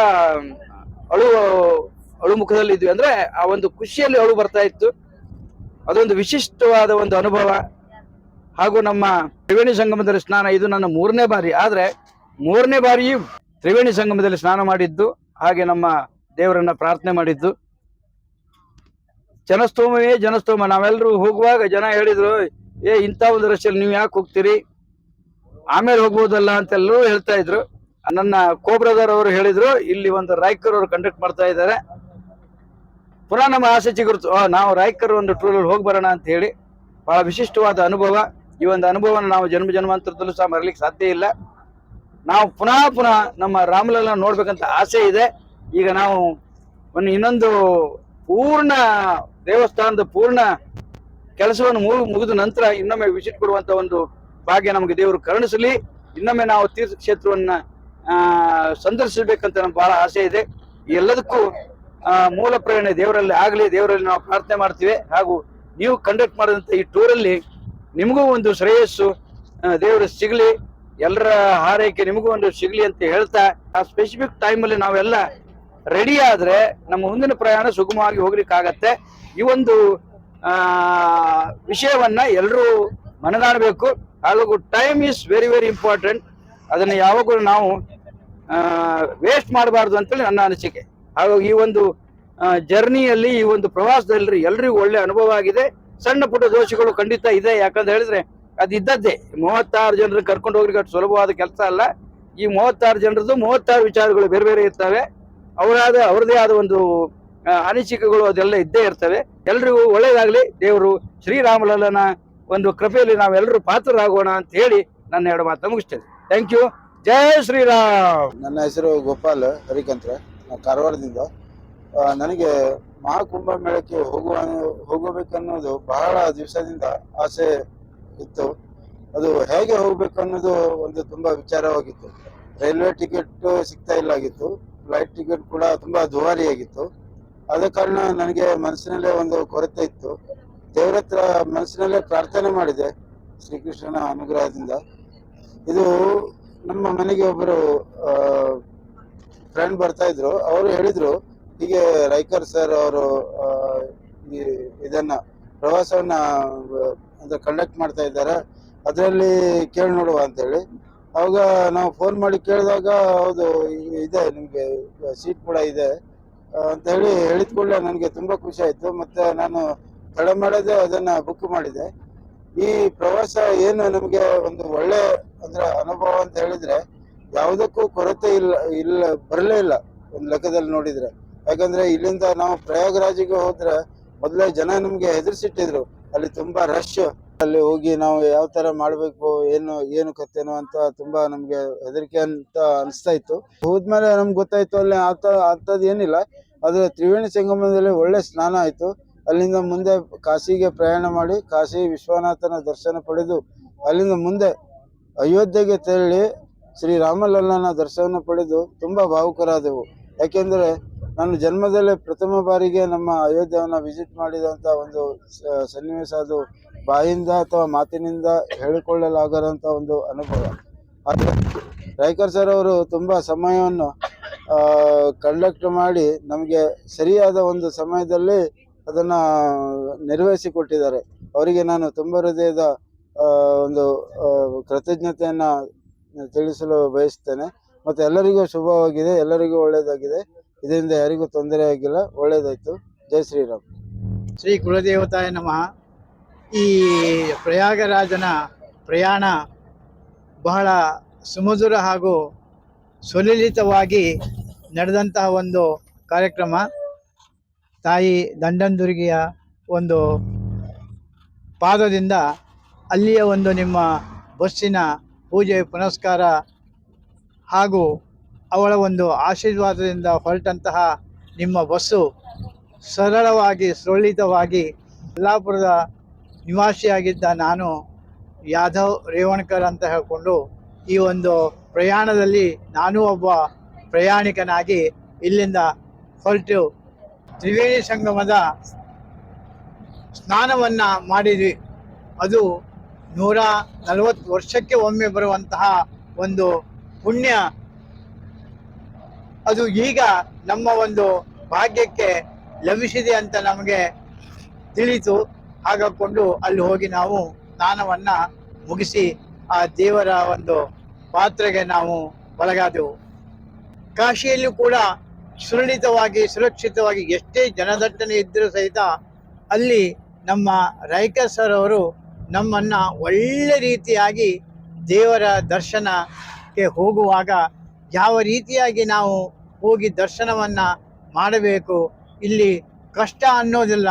ಅಳು ಅಳು ಮುಖದಲ್ಲಿ ಇದ್ವಿ ಅಂದ್ರೆ ಆ ಒಂದು ಖುಷಿಯಲ್ಲಿ ಅಳು ಬರ್ತಾ ಇತ್ತು. ಅದೊಂದು ವಿಶಿಷ್ಟವಾದ ಒಂದು ಅನುಭವ. ಹಾಗೂ ನಮ್ಮ ತ್ರಿವೇಣಿ ಸಂಗಮದಲ್ಲಿ ಸ್ನಾನ, ಇದು ನನ್ನ ಮೂರನೇ ಬಾರಿ. ಆದ್ರೆ ಮೂರನೇ ಬಾರಿಯೂ ತ್ರಿವೇಣಿ ಸಂಗಮದಲ್ಲಿ ಸ್ನಾನ ಮಾಡಿದ್ದು, ಹಾಗೆ ನಮ್ಮ ದೇವರನ್ನ ಪ್ರಾರ್ಥನೆ ಮಾಡಿದ್ದು. ಜನಸ್ತೋಮವೇ ಜನಸ್ತೋಮ. ನಾವೆಲ್ಲರೂ ಹೋಗುವಾಗ ಜನ ಹೇಳಿದ್ರು, ಏ, ಇಂಥ ಒಂದು ರಶಲ್ಲಿ ನೀವು ಯಾಕೆ ಹೋಗ್ತೀರಿ? ಆಮೇಲೆ ಹೋಗ್ಬೋದಲ್ಲ ಅಂತೆಲ್ಲರೂ ಹೇಳ್ತಾ ಇದ್ರು. ನನ್ನ ಕೋಬ್ರದರ್ ಅವರು ಹೇಳಿದ್ರು, ಇಲ್ಲಿ ಒಂದು ರಾಯ್ಕರ್ ಅವರು ಕಂಡಕ್ಟ್ ಮಾಡ್ತಾ ಇದ್ದಾರೆ. ಪುನಃ ನಮ್ಮ ಆಸೆ ಚಿಗುರ್ತು ನಾವು ರಾಯ್ಕರ್ ಒಂದು ಟೂರಲ್ಲಿ ಹೋಗಿ ಬರೋಣ ಅಂತ ಹೇಳಿ, ಬಹಳ ವಿಶಿಷ್ಟವಾದ ಅನುಭವ. ಈ ಒಂದು ಅನುಭವನ ನಾವು ಜನ್ಮ ಜನ್ಮಾಂತರದಲ್ಲೂ ಸಹ ಮರಲಿಕ್ಕೆ ಸಾಧ್ಯ ಇಲ್ಲ. ನಾವು ಪುನಃ ಪುನಃ ನಮ್ಮ ರಾಮಲಲ್ಲ ನೋಡ್ಬೇಕಂತ ಆಸೆ ಇದೆ. ಈಗ ನಾವು ಒಂದು ಇನ್ನೊಂದು ಪೂರ್ಣ ದೇವಸ್ಥಾನದ ಪೂರ್ಣ ಕೆಲಸವನ್ನು ಮುಗು ಮುಗಿದ ನಂತರ ಇನ್ನೊಮ್ಮೆ ವಿಸಿಟ್ ಕೊಡುವಂತ ಒಂದು ಭಾಗ್ಯ ನಮಗೆ ದೇವರು ಕರುಣಿಸಲಿ. ಇನ್ನೊಮ್ಮೆ ನಾವು ತೀರ್ಥಕ್ಷೇತ್ರವನ್ನ ಸಂದರ್ಶಿಸಬೇಕಂತ ನಮ್ಗೆ ಬಹಳ ಆಸೆ ಇದೆ. ಎಲ್ಲದಕ್ಕೂ ಮೂಲ ಪ್ರೇರಣೆ ದೇವರಲ್ಲಿ ಆಗಲಿ, ದೇವರಲ್ಲಿ ನಾವು ಪ್ರಾರ್ಥನೆ ಮಾಡ್ತೀವಿ. ಹಾಗೂ ನೀವು ಕಂಡಕ್ಟ್ ಮಾಡಿದಂಥ ಈ ಟೂರಲ್ಲಿ ನಿಮಗೂ ಒಂದು ಶ್ರೇಯಸ್ಸು ದೇವರು ಸಿಗಲಿ, ಎಲ್ಲರ ಹಾರೈಕೆ ನಿಮಗೂ ಒಂದು ಸಿಗಲಿ ಅಂತ ಹೇಳ್ತಾ, ಆ ಸ್ಪೆಸಿಫಿಕ್ ಟೈಮಲ್ಲಿ ನಾವೆಲ್ಲ ರೆಡಿ ಆದ್ರೆ ನಮ್ಮ ಮುಂದಿನ ಪ್ರಯಾಣ ಸುಗಮವಾಗಿ ಹೋಗ್ಲಿಕ್ಕಾಗತ್ತೆ. ಈ ಒಂದು ವಿಷಯವನ್ನ ಎಲ್ಲರೂ ಮನಗಾಣಬೇಕು ಹಾಗೂ time is very very important ಅದನ್ನ ಯಾವಾಗಲೂ ನಾವು ವೇಸ್ಟ್ ಮಾಡಬಾರ್ದು ಅಂತೇಳಿ ನನ್ನ ಅನಿಸಿಕೆ. ಹಾಗಾಗಿ ಈ ಒಂದು ಜರ್ನಿಯಲ್ಲಿ ಈ ಒಂದು ಪ್ರವಾಸದಲ್ಲಿ ಎಲ್ರಿಗೂ ಒಳ್ಳೆ ಅನುಭವ ಆಗಿದೆ. ಸಣ್ಣ ಪುಟ್ಟ ದೋಷಗಳು ಖಂಡಿತ ಇದೆ. ಯಾಕಂತ ಹೇಳಿದ್ರೆ ಅದು ಇದ್ದದ್ದೇ ಮೂವತ್ತಾರು ಜನರು ಕರ್ಕೊಂಡು ಹೋಗ್ಲಿಕ್ಕೆ ಅಷ್ಟು ಸುಲಭವಾದ ಕೆಲಸ ಅಲ್ಲ. ಈ ಮೂವತ್ತಾರು ಜನರದ್ದು ಮೂವತ್ತಾರು ವಿಚಾರಗಳು ಬೇರೆ ಬೇರೆ ಇರ್ತವೆ. ಅವರಾದ ಅವರದೇ ಆದ ಒಂದು ಅನಿಸಿಕೆಗಳು ಅದೆಲ್ಲ ಇದ್ದೇ ಇರ್ತವೆ. ಎಲ್ರಿಗೂ ಒಳ್ಳೇದಾಗ್ಲಿ. ದೇವರು ಶ್ರೀರಾಮಲಲ್ಲನ ಒಂದು ಕೃಪೆಯಲ್ಲಿ ನಾವೆಲ್ಲರೂ ಪಾತ್ರರಾಗೋಣ ಅಂತ ಹೇಳಿ ನನ್ನ ಎರಡು ಮಾತು ಮುಗಿಸ್ತೇನೆ. Thank you Jai Shriram. ನನ್ನ ಹೆಸರು ಗೋಪಾಲ್ ಹರಿಕಂತ್ರ. ಕಾರವಾರದಿಂದ. ನನಗೆ ಮಹಾಕುಂಭ ಮೇಳಕ್ಕೆ ಹೋಗುವ, ಹೋಗಬೇಕನ್ನೋದು ಬಹಳ ದಿವಸದಿಂದ ಆಸೆ ಇತ್ತು. ಅದು ಹೇಗೆ ಹೋಗ್ಬೇಕು ಅನ್ನೋದು ಒಂದು ತುಂಬಾ ವಿಚಾರವಾಗಿತ್ತು. ರೈಲ್ವೆ ಟಿಕೆಟ್ ಸಿಗ್ತಾ ಇಲ್ಲ ಆಗಿತ್ತು ಫ್ಲೈಟ್ ಟಿಕೆಟ್ ಕೂಡ ತುಂಬಾ ದುಬಾರಿಯಾಗಿತ್ತು. ಆದ ಕಾರಣ ನನಗೆ ಮನಸ್ಸಿನಲ್ಲೇ ಒಂದು ಕೊರತೆ ಇತ್ತು. ದೇವರ ಹತ್ರ ಮನಸ್ಸಿನಲ್ಲೇ ಪ್ರಾರ್ಥನೆ ಮಾಡಿದೆ ಶ್ರೀಕೃಷ್ಣನ ಅನುಗ್ರಹದಿಂದ. ಇದು ನಮ್ಮ ಮನೆಗೆ ಒಬ್ಬರು ಫ್ರೆಂಡ್ ಬರ್ತಾ ಇದ್ರು. ಅವರು ಹೇಳಿದ್ರು, ಹೀಗೆ ರೈಕರ್ ಸರ್ ಅವರು ಈ ಇದನ್ನ, ಪ್ರವಾಸವನ್ನ, ಅಂದ್ರೆ ಕಂಡಕ್ಟ್ ಮಾಡ್ತಾ ಇದ್ದಾರೆ. ಅದರಲ್ಲಿ ಕೇಳಿ ನೋಡುವ ಅಂತ ಹೇಳಿ ಅವಾಗ ನಾವು ಫೋನ್ ಮಾಡಿ ಕೇಳಿದಾಗ, ಹೌದು, ಇದೆ ನಿಮಗೆ ಸೀಟ್ ಕೂಡ ಇದೆ ಅಂತ ಹೇಳಿ ಹೇಳಿದ ಕೂಡಲೇ ನನಗೆ ತುಂಬಾ ಖುಷಿ ಆಯ್ತು. ಮತ್ತೆ ನಾನು ತಡ ಮಾಡದೆ ಅದನ್ನ ಬುಕ್ ಮಾಡಿದೆ. ಈ ಪ್ರವಾಸ ಏನು ನಮಗೆ ಒಂದು ಒಳ್ಳೆ ಅಂದ್ರೆ ಅನುಭವ ಅಂತ ಹೇಳಿದ್ರೆ ಯಾವುದಕ್ಕೂ ಕೊರತೆ ಇಲ್ಲ ಇಲ್ಲ, ಬರಲೇ ಇಲ್ಲ ಒಂದು ಲೆಕ್ಕದಲ್ಲಿ ನೋಡಿದ್ರೆ. ಯಾಕಂದ್ರೆ ಇಲ್ಲಿಂದ ನಾವು ಪ್ರಯಾಗರಾಜಿಗೆ ಹೋದ್ರೆ ಮೊದಲೇ ಜನ ನಮ್ಗೆ ಹೆದರ್ಸಿಟ್ಟಿದ್ರು. ಅಲ್ಲಿ ತುಂಬಾ ರಶ್ ಅಲ್ಲಿ ಹೋಗಿ ನಾವು ಯಾವ ತರ ಮಾಡ್ಬೇಕು, ಏನು ಏನು ಕತ್ತೇನೋ ಅಂತ ತುಂಬಾ ನಮ್ಗೆ ಹೆದರಿಕೆ ಅಂತ ಅನಿಸ್ತಾ ಇತ್ತು. ಹೋದ್ಮೇಲೆ ನಮ್ಗೆ ಗೊತ್ತಾಯ್ತು ಅಲ್ಲಿ ಆತ ಅಂತದ್ ಏನಿಲ್ಲ. ಆದ್ರೆ ತ್ರಿವೇಣಿ ಸಂಗಮದಲ್ಲಿ ಒಳ್ಳೆ ಸ್ನಾನ ಆಯ್ತು. ಅಲ್ಲಿಂದ ಮುಂದೆ ಕಾಶಿಗೆ ಪ್ರಯಾಣ ಮಾಡಿ ಕಾಶಿ ವಿಶ್ವನಾಥನ ದರ್ಶನ ಪಡೆದು ಅಲ್ಲಿಂದ ಮುಂದೆ ಅಯೋಧ್ಯೆಗೆ ತೆರಳಿ ಶ್ರೀ ರಾಮಲಲ್ಲನ ದರ್ಶನ ಪಡೆದು ತುಂಬ ಭಾವುಕರಾದೆವು. ಯಾಕೆಂದ್ರೆ ನಾನು ಜನ್ಮದಲ್ಲೇ ಪ್ರಥಮ ಬಾರಿಗೆ ನಮ್ಮ ಅಯೋಧ್ಯೆಯನ್ನು ವಿಸಿಟ್ ಮಾಡಿದಂತ ಒಂದು ಸನ್ನಿವೇಶ ಅದು. ಬಾಯಿಂದ ಅಥವಾ ಮಾತಿನಿಂದ ಹೇಳಿಕೊಳ್ಳಲಾಗದಂತ ಒಂದು ಅನುಭವ. ಆದರೆ ರಾಯ್ಕರ್ ಸರ್ ಅವರು ತುಂಬಾ ಸಮಯವನ್ನು ಕಂಡಕ್ಟ್ ಮಾಡಿ ನಮಗೆ ಸರಿಯಾದ ಒಂದು ಸಮಯದಲ್ಲಿ ಅದನ್ನ ನಿರ್ವಹಿಸಿ ಕೊಟ್ಟಿದ್ದಾರೆ ಅವರಿಗೆ ನಾನು ತುಂಬ ಹೃದಯದ ಒಂದು ಕೃತಜ್ಞತೆಯನ್ನು ಕೃತಜ್ಞತೆಯನ್ನ ತಿಳಿಸಲು ಬಯಸ್ತೇನೆ. ಮತ್ತೆ ಎಲ್ಲರಿಗೂ ಶುಭವಾಗಿದೆ, ಎಲ್ಲರಿಗೂ ಒಳ್ಳೆಯದಾಗಿದೆ. ಇದರಿಂದ ಯಾರಿಗೂ ತೊಂದರೆ ಆಗಿಲ್ಲ, ಒಳ್ಳೆಯದಾಯಿತು. ಜೈ ಶ್ರೀರಾಮ್. ಶ್ರೀ ಕುಲದೇವತಾಯ ನಮಃ. ಈ ಪ್ರಯಾಗರಾಜನ ಪ್ರಯಾಣ ಬಹಳ ಸುಮಧುರ ಹಾಗೂ ಸುಲಲಿತವಾಗಿ ನಡೆದಂತಹ ಒಂದು ಕಾರ್ಯಕ್ರಮ. ತಾಯಿ ದಂಡಂದುರ್ಗಿಯ ಒಂದು ಪಾದದಿಂದ ಅಲ್ಲಿಯ ಒಂದು ನಿಮ್ಮ ಬಸ್ಸಿನ ಪೂಜೆ, ಪುನಸ್ಕಾರ ಹಾಗೂ ಅವಳ ಒಂದು ಆಶೀರ್ವಾದದಿಂದ ಹೊರಟಂತಹ ನಿಮ್ಮ ಬಸ್ಸು ಸರಳವಾಗಿ, ಸುರಳಿತವಾಗಿ ಯಲ್ಲಾಪುರದ ನಿವಾಸಿಯಾಗಿದ್ದ ನಾನು ಯಾದವ್ ರೇವಣ್ಕರ್ ಅಂತ ಹೇಳಿಕೊಂಡು ಈ ಒಂದು ಪ್ರಯಾಣದಲ್ಲಿ ನಾನು ಒಬ್ಬ ಪ್ರಯಾಣಿಕನಾಗಿ ಇಲ್ಲಿಂದ ಹೊರಟು ತ್ರಿವೇಣಿ ಸಂಗಮದ ಸ್ನಾನವನ್ನು ಮಾಡಿದ್ವಿ. ಅದು ನೂರ ನಲವತ್ತು ವರ್ಷಕ್ಕೆ ಒಮ್ಮೆ ಬರುವಂತಹ ಒಂದು ಪುಣ್ಯ. ಅದು ಈಗ ನಮ್ಮ ಒಂದು ಭಾಗ್ಯಕ್ಕೆ ಲಭಿಸಿದೆ ಅಂತ ನಮಗೆ ತಿಳಿತು. ಹಾಗಕೊಂಡು ಅಲ್ಲಿ ಹೋಗಿ ನಾವು ಸ್ನಾನವನ್ನ ಮುಗಿಸಿ ಆ ದೇವರ ಒಂದು ಪಾತ್ರೆಗೆ ನಾವು ಒಳಗಾದೆವು. ಕಾಶಿಯಲ್ಲೂ ಕೂಡ ಸುರಳಿತವಾಗಿ, ಸುರಕ್ಷಿತವಾಗಿ ಎಷ್ಟೇ ಜನದಟ್ಟಣೆ ಇದ್ದರೂ ಸಹಿತ ಅಲ್ಲಿ ನಮ್ಮ ರೈಕರ್ ಸರ್ ಅವರು ನಮ್ಮನ್ನ ಒಳ್ಳೆ ರೀತಿಯಾಗಿ ದೇವರ ದರ್ಶನಕ್ಕೆ ಹೋಗುವಾಗ ಯಾವ ರೀತಿಯಾಗಿ ನಾವು ಹೋಗಿ ದರ್ಶನವನ್ನ ಮಾಡಬೇಕು, ಇಲ್ಲಿ ಕಷ್ಟ ಅನ್ನೋದಿಲ್ಲ,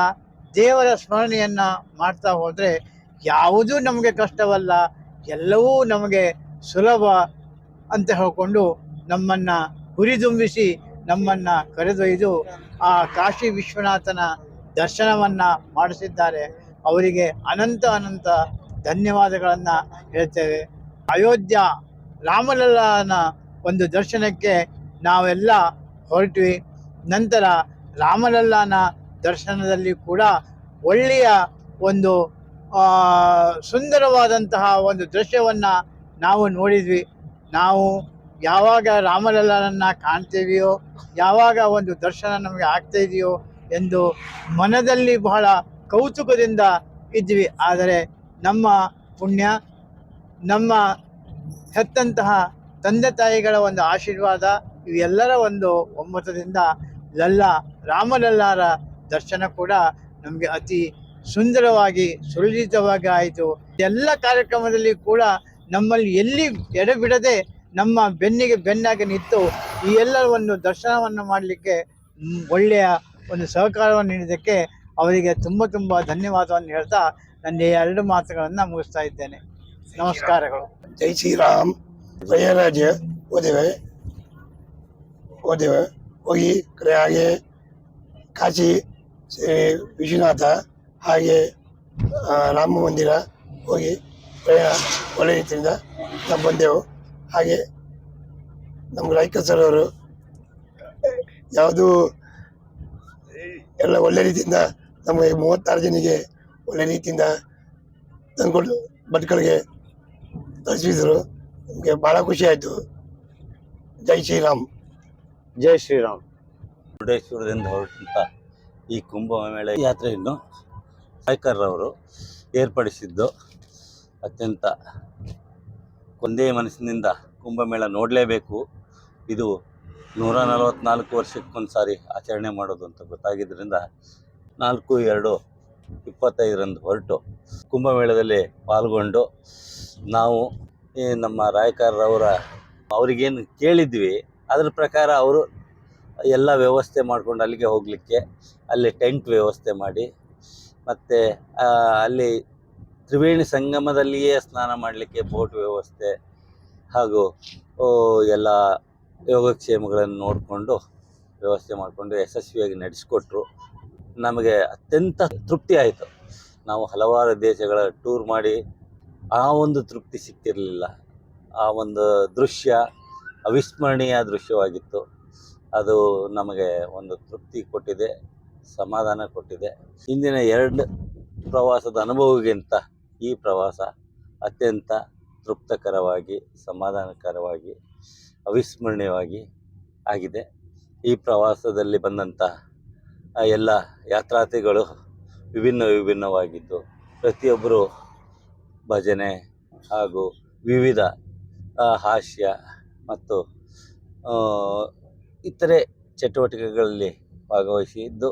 ದೇವರ ಸ್ಮರಣೆಯನ್ನ ಮಾಡ್ತಾ ಹೋದರೆ ಯಾವುದೂ ನಮಗೆ ಕಷ್ಟವಲ್ಲ, ಎಲ್ಲವೂ ನಮಗೆ ಸುಲಭ ಅಂತ ಹೇಳಿಕೊಂಡು ನಮ್ಮನ್ನ ಹುರಿದುಂಬಿಸಿ ನಮ್ಮನ್ನ ಕರೆದೊಯ್ದು ಆ ಕಾಶಿ ವಿಶ್ವನಾಥನ ದರ್ಶನವನ್ನ ಮಾಡಿಸಿದ್ದಾರೆ. ಅವರಿಗೆ ಅನಂತ ಅನಂತ ಧನ್ಯವಾದಗಳನ್ನ ಹೇಳ್ತೇವೆ. ಅಯೋಧ್ಯ ರಾಮಲಲ್ಲನ ಒಂದು ದರ್ಶನಕ್ಕೆ ನಾವೆಲ್ಲ ಹೊರಟ್ವಿ. ನಂತರ ರಾಮಲಲ್ಲನ ದರ್ಶನದಲ್ಲಿ ಕೂಡ ಒಳ್ಳೆಯ ಒಂದು ಸುಂದರವಾದಂತಹ ಒಂದು ದೃಶ್ಯವನ್ನ ನಾವು ನೋಡಿದ್ವಿ. ನಾವು ಯಾವಾಗ ರಾಮಲಲ್ಲನನ್ನ ಕಾಣ್ತೇವಿಯೋ, ಯಾವಾಗ ಒಂದು ದರ್ಶನ ನಮಗೆ ಆಗ್ತಾ ಇದೆಯೋ ಎಂದು ಮನದಲ್ಲಿ ಬಹಳ ಕೌತುಕದಿಂದ ಇದ್ವಿ ಆದರೆ ನಮ್ಮ ಪುಣ್ಯ, ನಮ್ಮ ಹೆತ್ತಂತಹ ತಂದೆ ತಾಯಿಗಳ ಒಂದು ಆಶೀರ್ವಾದ, ಇವೆಲ್ಲರ ಒಂದು ಒಮ್ಮತದಿಂದ ಲಲ್ಲ, ರಾಮಲಲ್ಲಾರ ದರ್ಶನ ಕೂಡ ನಮಗೆ ಅತಿ ಸುಂದರವಾಗಿ ಸುರಜಿತವಾಗಿ ಆಯಿತು. ಎಲ್ಲ ಕಾರ್ಯಕ್ರಮದಲ್ಲಿ ಕೂಡ ನಮ್ಮಲ್ಲಿ ಎಲ್ಲಿ ಎಡೆಬಿಡದೆ ನಮ್ಮ ಬೆನ್ನಿಗೆ ಬೆನ್ನಾಗಿ ನಿಂತು ಈ ಎಲ್ಲವನ್ನು ದರ್ಶನವನ್ನು ಮಾಡಲಿಕ್ಕೆ ಒಳ್ಳೆಯ ಒಂದು ಸಹಕಾರವನ್ನು ನೀಡಿದ್ದಕ್ಕೆ ಅವರಿಗೆ ತುಂಬ ತುಂಬ ಧನ್ಯವಾದವನ್ನು ಹೇಳ್ತಾ ನನ್ನ ಎರಡು ಮಾತುಗಳನ್ನು ಮುಗಿಸ್ತಾ ಇದ್ದೇನೆ. ನಮಸ್ಕಾರಗಳು. ಜೈ ಶ್ರೀರಾಮ್. ಜಯರಾಜ ಓದಿವೆ. ಓದಿವೆ. ಹೋಗಿ ಕಡೆ ಹಾಗೆ ಕಾಶಿ ಶ್ರೀ ವಿಶ್ವನಾಥ ಹಾಗೆ ರಾಮ ಮಂದಿರ ಹೋಗಿ ಪ್ರಯಾಣ ಒಳ್ಳೆಯ ರೀತಿಯಿಂದ ನಾವು ಬಂದೆವು. ಹಾಗೆ ನಮ್ಮ ರಾಯ್ಕ ಸರ್ ಅವರು ಯಾವುದು ಎಲ್ಲ ಒಳ್ಳೆ ರೀತಿಯಿಂದ ನಮಗೆ ಮೂವತ್ತಾರು ಜನಿಗೆ ಒಳ್ಳೆ ರೀತಿಯಿಂದ ತಂದುಕೊಂಡು ಭಟ್ಕಳಿಗೆ ಕಳಿಸಿದ್ರು. ನಮಗೆ ಭಾಳ ಖುಷಿ ಆಯಿತು. ಜೈ ಶ್ರೀರಾಮ್. ಜೈ ಶ್ರೀರಾಮ್. ಮುರುಡೇಶ್ವರದಿಂದ ಹೊರಟಂತ ಈ ಕುಂಭಮೇಳ ಯಾತ್ರೆಯನ್ನು ರಾಯ್ಕರ್ರವರು ಏರ್ಪಡಿಸಿದ್ದು ಅತ್ಯಂತ ಒಂದೇ ಮನಸ್ಸಿನಿಂದ ಕುಂಭಮೇಳ ನೋಡಲೇಬೇಕು. ಇದು ನೂರ ನಲವತ್ನಾಲ್ಕು ವರ್ಷಕ್ಕೊಂದು ಸಾರಿ ಆಚರಣೆ ಮಾಡೋದು ಅಂತ ಗೊತ್ತಾಗಿದ್ದರಿಂದ ನಾಲ್ಕು, ಎರಡು, ಇಪ್ಪತ್ತೈದರಂದು ಹೊರಟು. ಕುಂಭಮೇಳದಲ್ಲಿ ಪಾಲ್ಗೊಂಡು ನಾವು ಈ ನಮ್ಮ ರಾಯಕಾರರವರ ಅವರಿಗೇನು ಕೇಳಿದ್ವಿ. ಅದರ ಪ್ರಕಾರ ಅವರು ಎಲ್ಲ ವ್ಯವಸ್ಥೆ ಮಾಡಿಕೊಂಡು ಅಲ್ಲಿಗೆ ಹೋಗಲಿಕ್ಕೆ, ಅಲ್ಲಿ ಟೆಂಟ್ ವ್ಯವಸ್ಥೆ ಮಾಡಿ, ಮತ್ತು ಅಲ್ಲಿ ತ್ರಿವೇಣಿ ಸಂಗಮದಲ್ಲಿಯೇ ಸ್ನಾನ ಮಾಡಲಿಕ್ಕೆ ಬೋಟ್ ವ್ಯವಸ್ಥೆ ಹಾಗೂ ಎಲ್ಲ ಯೋಗಕ್ಷೇಮಗಳನ್ನು ನೋಡಿಕೊಂಡು ವ್ಯವಸ್ಥೆ ಮಾಡಿಕೊಂಡು ಯಶಸ್ವಿಯಾಗಿ ನಡೆಸಿಕೊಟ್ರು. ನಮಗೆ ಅತ್ಯಂತ ತೃಪ್ತಿ ಆಯಿತು. ನಾವು ಹಲವಾರು ದೇಶಗಳ ಟೂರ್ ಮಾಡಿ ಆ ಒಂದು ತೃಪ್ತಿ ಸಿಕ್ತಿರಲಿಲ್ಲ. ಆ ಒಂದು ದೃಶ್ಯ ಅವಿಸ್ಮರಣೀಯ ದೃಶ್ಯವಾಗಿತ್ತು. ಅದು ನಮಗೆ ಒಂದು ತೃಪ್ತಿ ಕೊಟ್ಟಿದೆ, ಸಮಾಧಾನ ಕೊಟ್ಟಿದೆ. ಹಿಂದಿನ ಎರಡು ಪ್ರವಾಸದ ಅನುಭವಕ್ಕಿಂತ ಈ ಪ್ರವಾಸ ಅತ್ಯಂತ ತೃಪ್ತಕರವಾಗಿ, ಸಮಾಧಾನಕರವಾಗಿ, ಅವಿಸ್ಮರಣೀಯವಾಗಿ ಆಗಿದೆ. ಈ ಪ್ರವಾಸದಲ್ಲಿ ಬಂದಂಥ ಎಲ್ಲ ಯಾತ್ರಾರ್ಥಿಗಳು ವಿಭಿನ್ನ ವಿಭಿನ್ನವಾಗಿದ್ದು, ಪ್ರತಿಯೊಬ್ಬರು ಭಜನೆ ಹಾಗೂ ವಿವಿಧ ಹಾಸ್ಯ ಮತ್ತು ಇತರೆ ಚಟುವಟಿಕೆಗಳಲ್ಲಿ ಭಾಗವಹಿಸಿದ್ದು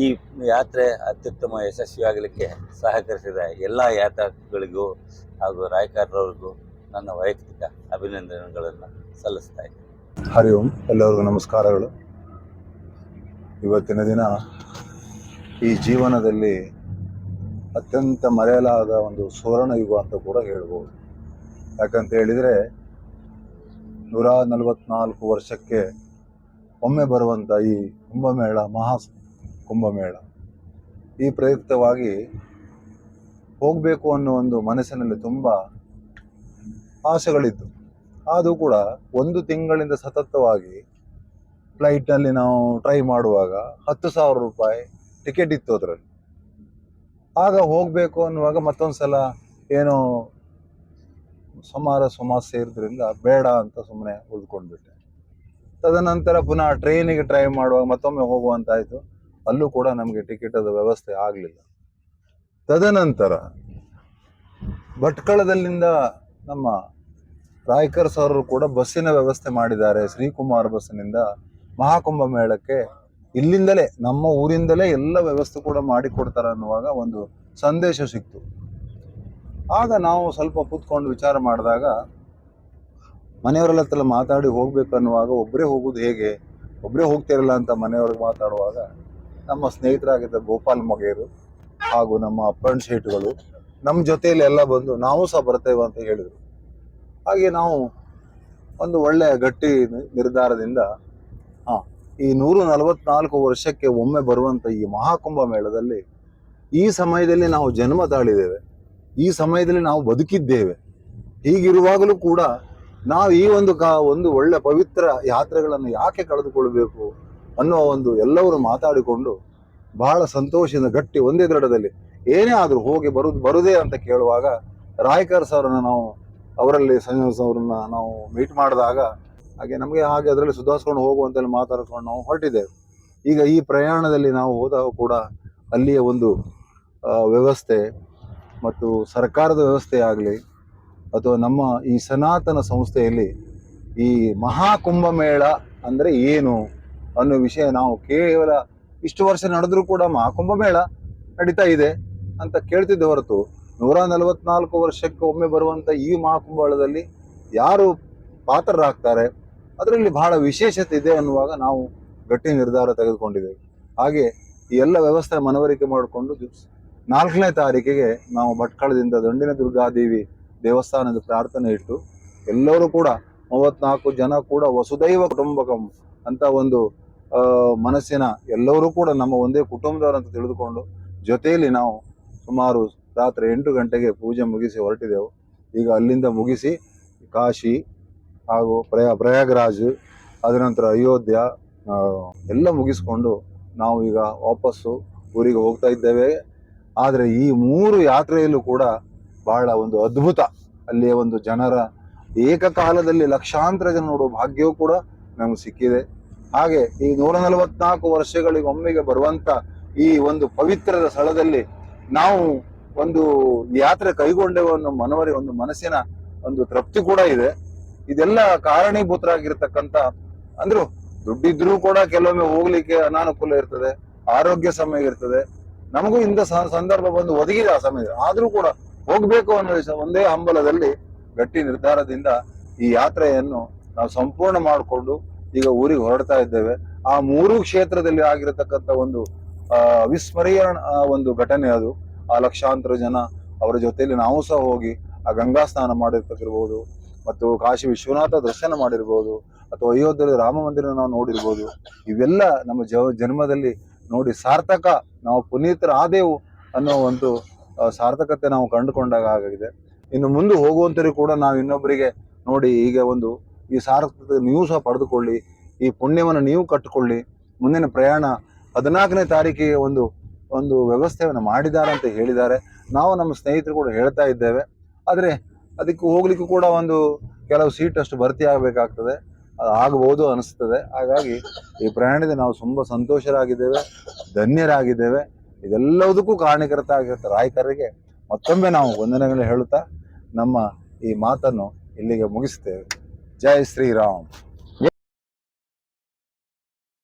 ಈ ಯಾತ್ರೆ ಅತ್ಯುತ್ತಮ ಯಶಸ್ವಿಯಾಗಲಿಕ್ಕೆ ಸಹಕರಿಸಿದ ಎಲ್ಲ ಯಾತ್ರಾರ್ಥಿಗಳಿಗೂ ಹಾಗೂ ರಾಯಕಾರರವ್ರಿಗೂ ನನ್ನ ವೈಯಕ್ತಿಕ ಅಭಿನಂದನೆಗಳನ್ನು ಸಲ್ಲಿಸ್ತಾ ಇದ್ದೇನೆ. ಹರಿ ಓಂ. ಎಲ್ಲರಿಗೂ ನಮಸ್ಕಾರಗಳು. ಇವತ್ತಿನ ದಿನ ಈ ಜೀವನದಲ್ಲಿ ಅತ್ಯಂತ ಮರೆಯಲಾದ ಒಂದು ಸುವರ್ಣ ಯುಗ ಅಂತ ಕೂಡ ಹೇಳ್ಬೋದು. ಯಾಕಂತ ಹೇಳಿದರೆ ನೂರ ನಲವತ್ನಾಲ್ಕು ವರ್ಷಕ್ಕೆ ಒಮ್ಮೆ ಬರುವಂಥ ಈ ಕುಂಭಮೇಳ ಮಹಾ ಕುಂಭಮೇಳ. ಈ ಪ್ರಯುಕ್ತವಾಗಿ ಹೋಗಬೇಕು ಅನ್ನೋ ಒಂದು ಮನಸ್ಸಿನಲ್ಲಿ ತುಂಬ ಆಸೆಗಳಿತ್ತು ಅದು ಕೂಡ ಒಂದು ತಿಂಗಳಿಂದ ಸತತವಾಗಿ ಫ್ಲೈಟ್ನಲ್ಲಿ ನಾವು ಟ್ರೈ ಮಾಡುವಾಗ ಹತ್ತು ಸಾವಿರ ರೂಪಾಯಿ ಟಿಕೆಟ್ ಇತ್ತು ಅದರಲ್ಲಿ. ಆಗ ಹೋಗಬೇಕು ಅನ್ನುವಾಗ ಮತ್ತೊಂದು ಸಲ ಏನೋ ಸುಮಾರ ಸಮಸ್ಯೆ ಇರೋದ್ರಿಂದ ಬೇಡ ಅಂತ ಸುಮ್ಮನೆ ಉಳ್ಕೊಂಡ್ಬಿಟ್ಟೆ. ತದನಂತರ ಪುನಃ ಟ್ರೈನಿಗೆ ಟ್ರೈ ಮಾಡುವಾಗ ಮತ್ತೊಮ್ಮೆ ಹೋಗುವಂತಾಯಿತು. ಅಲ್ಲೂ ಕೂಡ ನಮಗೆ ಟಿಕೆಟದ ವ್ಯವಸ್ಥೆ ಆಗಲಿಲ್ಲ. ತದನಂತರ ಭಟ್ಕಳದಲ್ಲಿಂದ ನಮ್ಮ ರಾಯ್ಕರ್ ಸರ್ ಕೂಡ ಬಸ್ಸಿನ ವ್ಯವಸ್ಥೆ ಮಾಡಿದ್ದಾರೆ. ಶ್ರೀಕುಮಾರ್ ಬಸ್ಸಿನಿಂದ ಮಹಾಕುಂಭ ಮೇಳಕ್ಕೆ ಇಲ್ಲಿಂದಲೇ, ನಮ್ಮ ಊರಿಂದಲೇ ಎಲ್ಲ ವ್ಯವಸ್ಥೆ ಕೂಡ ಮಾಡಿಕೊಡ್ತಾರೆ ಅನ್ನುವಾಗ ಒಂದು ಸಂದೇಶ ಸಿಕ್ತು. ಆಗ ನಾವು ಸ್ವಲ್ಪ ಕೂತ್ಕೊಂಡು ವಿಚಾರ ಮಾಡಿದಾಗ ಮನೆಯವರೆಲ್ಲ ಮಾತಾಡಿ ಹೋಗ್ಬೇಕು ಅನ್ನುವಾಗ ಒಬ್ಬರೇ ಹೋಗೋದು ಹೇಗೆ? ಒಬ್ಬರೇ ಹೋಗ್ತಿರಲ್ಲ ಅಂತ ಮನೆಯವ್ರಿಗೆ ಮಾತಾಡುವಾಗ ನಮ್ಮ ಸ್ನೇಹಿತರಾಗಿದ್ದ ಗೋಪಾಲ್ ಮೊಗೇರು ಹಾಗೂ ನಮ್ಮ ಅಪ್ಪಣ್ ಶೇಟ್ಗಳು ನಮ್ಮ ಜೊತೆಯಲ್ಲಿ ಎಲ್ಲ ಬಂದು ನಾವು ಸಹ ಬರ್ತೇವೆ ಅಂತ ಹೇಳಿದರು. ಹಾಗೆ ನಾವು ಒಂದು ಒಳ್ಳೆಯ ಗಟ್ಟಿ ನಿರ್ಧಾರದಿಂದ ಹಾಂ ಈ ನೂರು ನಲವತ್ನಾಲ್ಕು ವರ್ಷಕ್ಕೆ ಒಮ್ಮೆ ಬರುವಂಥ ಈ ಮಹಾಕುಂಭ ಮೇಳದಲ್ಲಿ ಈ ಸಮಯದಲ್ಲಿ ನಾವು ಜನ್ಮ ತಾಳಿದ್ದೇವೆ. ಈ ಸಮಯದಲ್ಲಿ ನಾವು ಬದುಕಿದ್ದೇವೆ. ಹೀಗಿರುವಾಗಲೂ ಕೂಡ ನಾವು ಈ ಒಂದು ಕಾ, ಒಂದು ಒಳ್ಳೆ ಪವಿತ್ರ ಯಾತ್ರೆಗಳನ್ನು ಯಾಕೆ ಕಳೆದುಕೊಳ್ಬೇಕು? ಅನ್ನೋ ಒಂದು ಎಲ್ಲವರು ಮಾತಾಡಿಕೊಂಡು ಬಹಳ ಸಂತೋಷದಿಂದ ಗಟ್ಟಿ ಒಂದೇ ದೃಢದಲ್ಲಿ, ಏನೇ ಆದರೂ ಹೋಗಿ ಬರುದು, ಬರುದೇ ಅಂತ ಕೇಳುವಾಗ ರಾಯ್ಕರ್ ಸರ್ನ ನಾವು ಅವರಲ್ಲಿ ಅವ್ರನ್ನ ನಾವು ಮೀಟ್ ಮಾಡಿದಾಗ, ಹಾಗೆ ನಮಗೆ ಹಾಗೆ ಅದರಲ್ಲಿ ಸುಧಾರಿಸ್ಕೊಂಡು ಹೋಗುವಂತೆಲ್ಲ ಮಾತಾಡ್ಕೊಂಡು ನಾವು ಹೊರಟಿದ್ದೇವೆ. ಈಗ ಈ ಪ್ರಯಾಣದಲ್ಲಿ ನಾವು ಹೋದಾಗ ಕೂಡ ಅಲ್ಲಿಯ ಒಂದು ವ್ಯವಸ್ಥೆ ಮತ್ತು ಸರ್ಕಾರದ ವ್ಯವಸ್ಥೆ ಆಗಲಿ ಅಥವಾ ನಮ್ಮ ಈ ಸನಾತನ ಸಂಸ್ಥೆಯಲ್ಲಿ ಈ ಮಹಾಕುಂಭ ಮೇಳ ಅಂದರೆ ಏನು? ಅನ್ನೋ ವಿಷಯ ನಾವು ಕೇವಲ ಇಷ್ಟು ವರ್ಷ ನಡೆದರೂ ಕೂಡ ಮಹಾಕುಂಭ ಮೇಳ ನಡೀತಾ ಇದೆ ಅಂತ ಕೇಳ್ತಿದ್ದೆ ಹೊರತು ನೂರ ನಲವತ್ನಾಲ್ಕು ವರ್ಷಕ್ಕೆ ಒಮ್ಮೆ ಬರುವಂತ ಈ ಮಹಾಕುಂಭದಲ್ಲಿ ಯಾರು ಪಾತ್ರರಾಗ್ತಾರೆ, ಅದರಲ್ಲಿ ಬಹಳ ವಿಶೇಷತೆ ಇದೆ ಅನ್ನುವಾಗ ನಾವು ಗಟ್ಟಿ ನಿರ್ಧಾರ ತೆಗೆದುಕೊಂಡಿದ್ದೇವೆ. ಹಾಗೆ ಈ ಎಲ್ಲ ವ್ಯವಸ್ಥೆ ಮನವರಿಕೆ ಮಾಡಿಕೊಂಡು ನಾಲ್ಕನೇ ತಾರೀಕಿಗೆ ನಾವು ಭಟ್ಕಳದಿಂದ ದಂಡಿನ ದುರ್ಗಾದೇವಿ ದೇವಸ್ಥಾನದ ಪ್ರಾರ್ಥನೆ ಇಟ್ಟು ಎಲ್ಲರೂ ಕೂಡ ಮೂವತ್ನಾಲ್ಕು ಜನ ಕೂಡ ವಸುದೈವ ಕುಟುಂಬಕಂ ಅಂತ ಒಂದು ಮನಸ್ಸಿನ ಎಲ್ಲರೂ ಕೂಡ ನಮ್ಮ ಒಂದೇ ಕುಟುಂಬದವರು ಅಂತ ತಿಳಿದುಕೊಂಡು ಜೊತೆಯಲ್ಲಿ ನಾವು ಸುಮಾರು ರಾತ್ರಿ ಎಂಟು ಗಂಟೆಗೆ ಪೂಜೆ ಮುಗಿಸಿ ಹೊರಟಿದೆವು. ಈಗ ಅಲ್ಲಿಂದ ಮುಗಿಸಿ ಕಾಶಿ ಹಾಗೂ ಪ್ರಯಾ, ಪ್ರಯಾಗ್ರಾಜ್ ಅದರ ನಂತರ ಅಯೋಧ್ಯ ಎಲ್ಲ ಮುಗಿಸ್ಕೊಂಡು ನಾವು ಈಗ ವಾಪಸ್ಸು ಊರಿಗೆ ಹೋಗ್ತಾ ಇದ್ದೇವೆ. ಆದರೆ ಈ ಮೂರು ಯಾತ್ರೆಯಲ್ಲೂ ಕೂಡ ಬಹಳ ಒಂದು ಅದ್ಭುತ. ಅಲ್ಲಿಯ ಒಂದು ಜನರ ಏಕಕಾಲದಲ್ಲಿ ಲಕ್ಷಾಂತರ ಜನ ನೋಡುವ ಭಾಗ್ಯವೂ ಕೂಡ ನಮಗೆ ಸಿಕ್ಕಿದೆ. ಹಾಗೆ ಈ ನೂರ ನಲವತ್ನಾಲ್ಕು ವರ್ಷಗಳಿಗೆ ಒಮ್ಮೆಗೆ ಬರುವಂತ ಈ ಒಂದು ಪವಿತ್ರದ ಸ್ಥಳದಲ್ಲಿ ನಾವು ಒಂದು ಯಾತ್ರೆ ಕೈಗೊಂಡೆವು ಅನ್ನೋ ಮನವರಿ, ಒಂದು ಮನಸ್ಸಿನ ಒಂದು ತೃಪ್ತಿ ಕೂಡ ಇದೆ. ಇದೆಲ್ಲ ಕಾರಣೀಭೂತರಾಗಿರ್ತಕ್ಕಂಥ ಅಂದ್ರು ದುಡ್ಡಿದ್ರೂ ಕೂಡ ಕೆಲವೊಮ್ಮೆ ಹೋಗ್ಲಿಕ್ಕೆ ಅನಾನುಕೂಲ ಇರ್ತದೆ, ಆರೋಗ್ಯ ಸಮಯ ಇರ್ತದೆ. ನಮಗೂ ಇಂಥ ಸಂದರ್ಭ ಬಂದು ಒದಗಿದ ಆ ಸಮಯ ಆದ್ರೂ ಕೂಡ ಹೋಗ್ಬೇಕು ಅನ್ನೋ ಒಂದೇ ಹಂಬಲದಲ್ಲಿ ಗಟ್ಟಿ ನಿರ್ಧಾರದಿಂದ ಈ ಯಾತ್ರೆಯನ್ನು ನಾವು ಸಂಪೂರ್ಣ ಮಾಡಿಕೊಂಡು ಈಗ ಊರಿಗೆ ಹೊರಡ್ತಾ ಇದ್ದೇವೆ. ಆ ಮೂರು ಕ್ಷೇತ್ರದಲ್ಲಿ ಆಗಿರತಕ್ಕಂಥ ಒಂದು ಅವಿಸ್ಮರಣೀಯ ಒಂದು ಘಟನೆ ಅದು. ಆ ಲಕ್ಷಾಂತರ ಜನ ಅವರ ಜೊತೆಯಲ್ಲಿ ನಾವು ಸಹ ಹೋಗಿ ಆ ಗಂಗಾ ಸ್ನಾನ ಮಾಡಿರ್ತಕ್ಕಿರ್ಬೋದು ಮತ್ತು ಕಾಶಿ ವಿಶ್ವನಾಥ ದರ್ಶನ ಮಾಡಿರ್ಬೋದು. ಅಥವಾ ಅಯೋಧ್ಯೆಯಲ್ಲಿ ರಾಮ ಮಂದಿರ ನಾವು ನೋಡಿರ್ಬೋದು. ಇವೆಲ್ಲ ನಮ್ಮ ಜನ್ಮದಲ್ಲಿ ನೋಡಿ ಸಾರ್ಥಕ, ನಾವು ಪುನೀತರಾದೆವು ಅನ್ನೋ ಒಂದು ಸಾರ್ಥಕತೆ ನಾವು ಕಂಡುಕೊಂಡಾಗ ಆಗಿದೆ. ಇನ್ನು ಮುಂದೆ ಹೋಗುವಂತರೂ ಕೂಡ ನಾವು ಇನ್ನೊಬ್ಬರಿಗೆ ನೋಡಿ ಈಗ ಒಂದು ಈ ಸಾರ್ಥಕತೆ ನೀವು ಸಹ ಪಡೆದುಕೊಳ್ಳಿ, ಈ ಪುಣ್ಯವನ್ನು ನೀವು ಕಟ್ಟಿಕೊಳ್ಳಿ. ಮುಂದಿನ ಪ್ರಯಾಣ ಹದಿನಾಲ್ಕನೇ ತಾರೀಕಿಗೆ ಒಂದು ಒಂದು ವ್ಯವಸ್ಥೆಯನ್ನು ಮಾಡಿದ್ದಾರೆ ಅಂತ ಹೇಳಿದ್ದಾರೆ. ನಾವು ನಮ್ಮ ಸ್ನೇಹಿತರು ಕೂಡ ಹೇಳ್ತಾ ಇದ್ದೇವೆ. ಆದರೆ ಅದಕ್ಕೆ ಹೋಗ್ಲಿಕ್ಕೂ ಕೂಡ ಒಂದು ಕೆಲವು ಸೀಟ್ ಅಷ್ಟು ಭರ್ತಿ ಆಗಬೇಕಾಗ್ತದೆ. ಅದು ಆಗಬಹುದು ಅನಿಸ್ತದೆ. ಹಾಗಾಗಿ ಈ ಪ್ರಯಾಣದ ನಾವು ತುಂಬ ಸಂತೋಷರಾಗಿದ್ದೇವೆ, ಧನ್ಯರಾಗಿದ್ದೇವೆ. ಇದೆಲ್ಲದಕ್ಕೂ ಕಾರಣೀಕರ್ತ ರಾಯಕರಿಗೆ ಮತ್ತೊಮ್ಮೆ ನಾವು ವಂದನೆಗಳು ಹೇಳುತ್ತಾ ನಮ್ಮ ಈ ಮಾತನ್ನು ಇಲ್ಲಿಗೆ ಮುಗಿಸ್ತೇವೆ. ಜೈ ಶ್ರೀರಾಮ್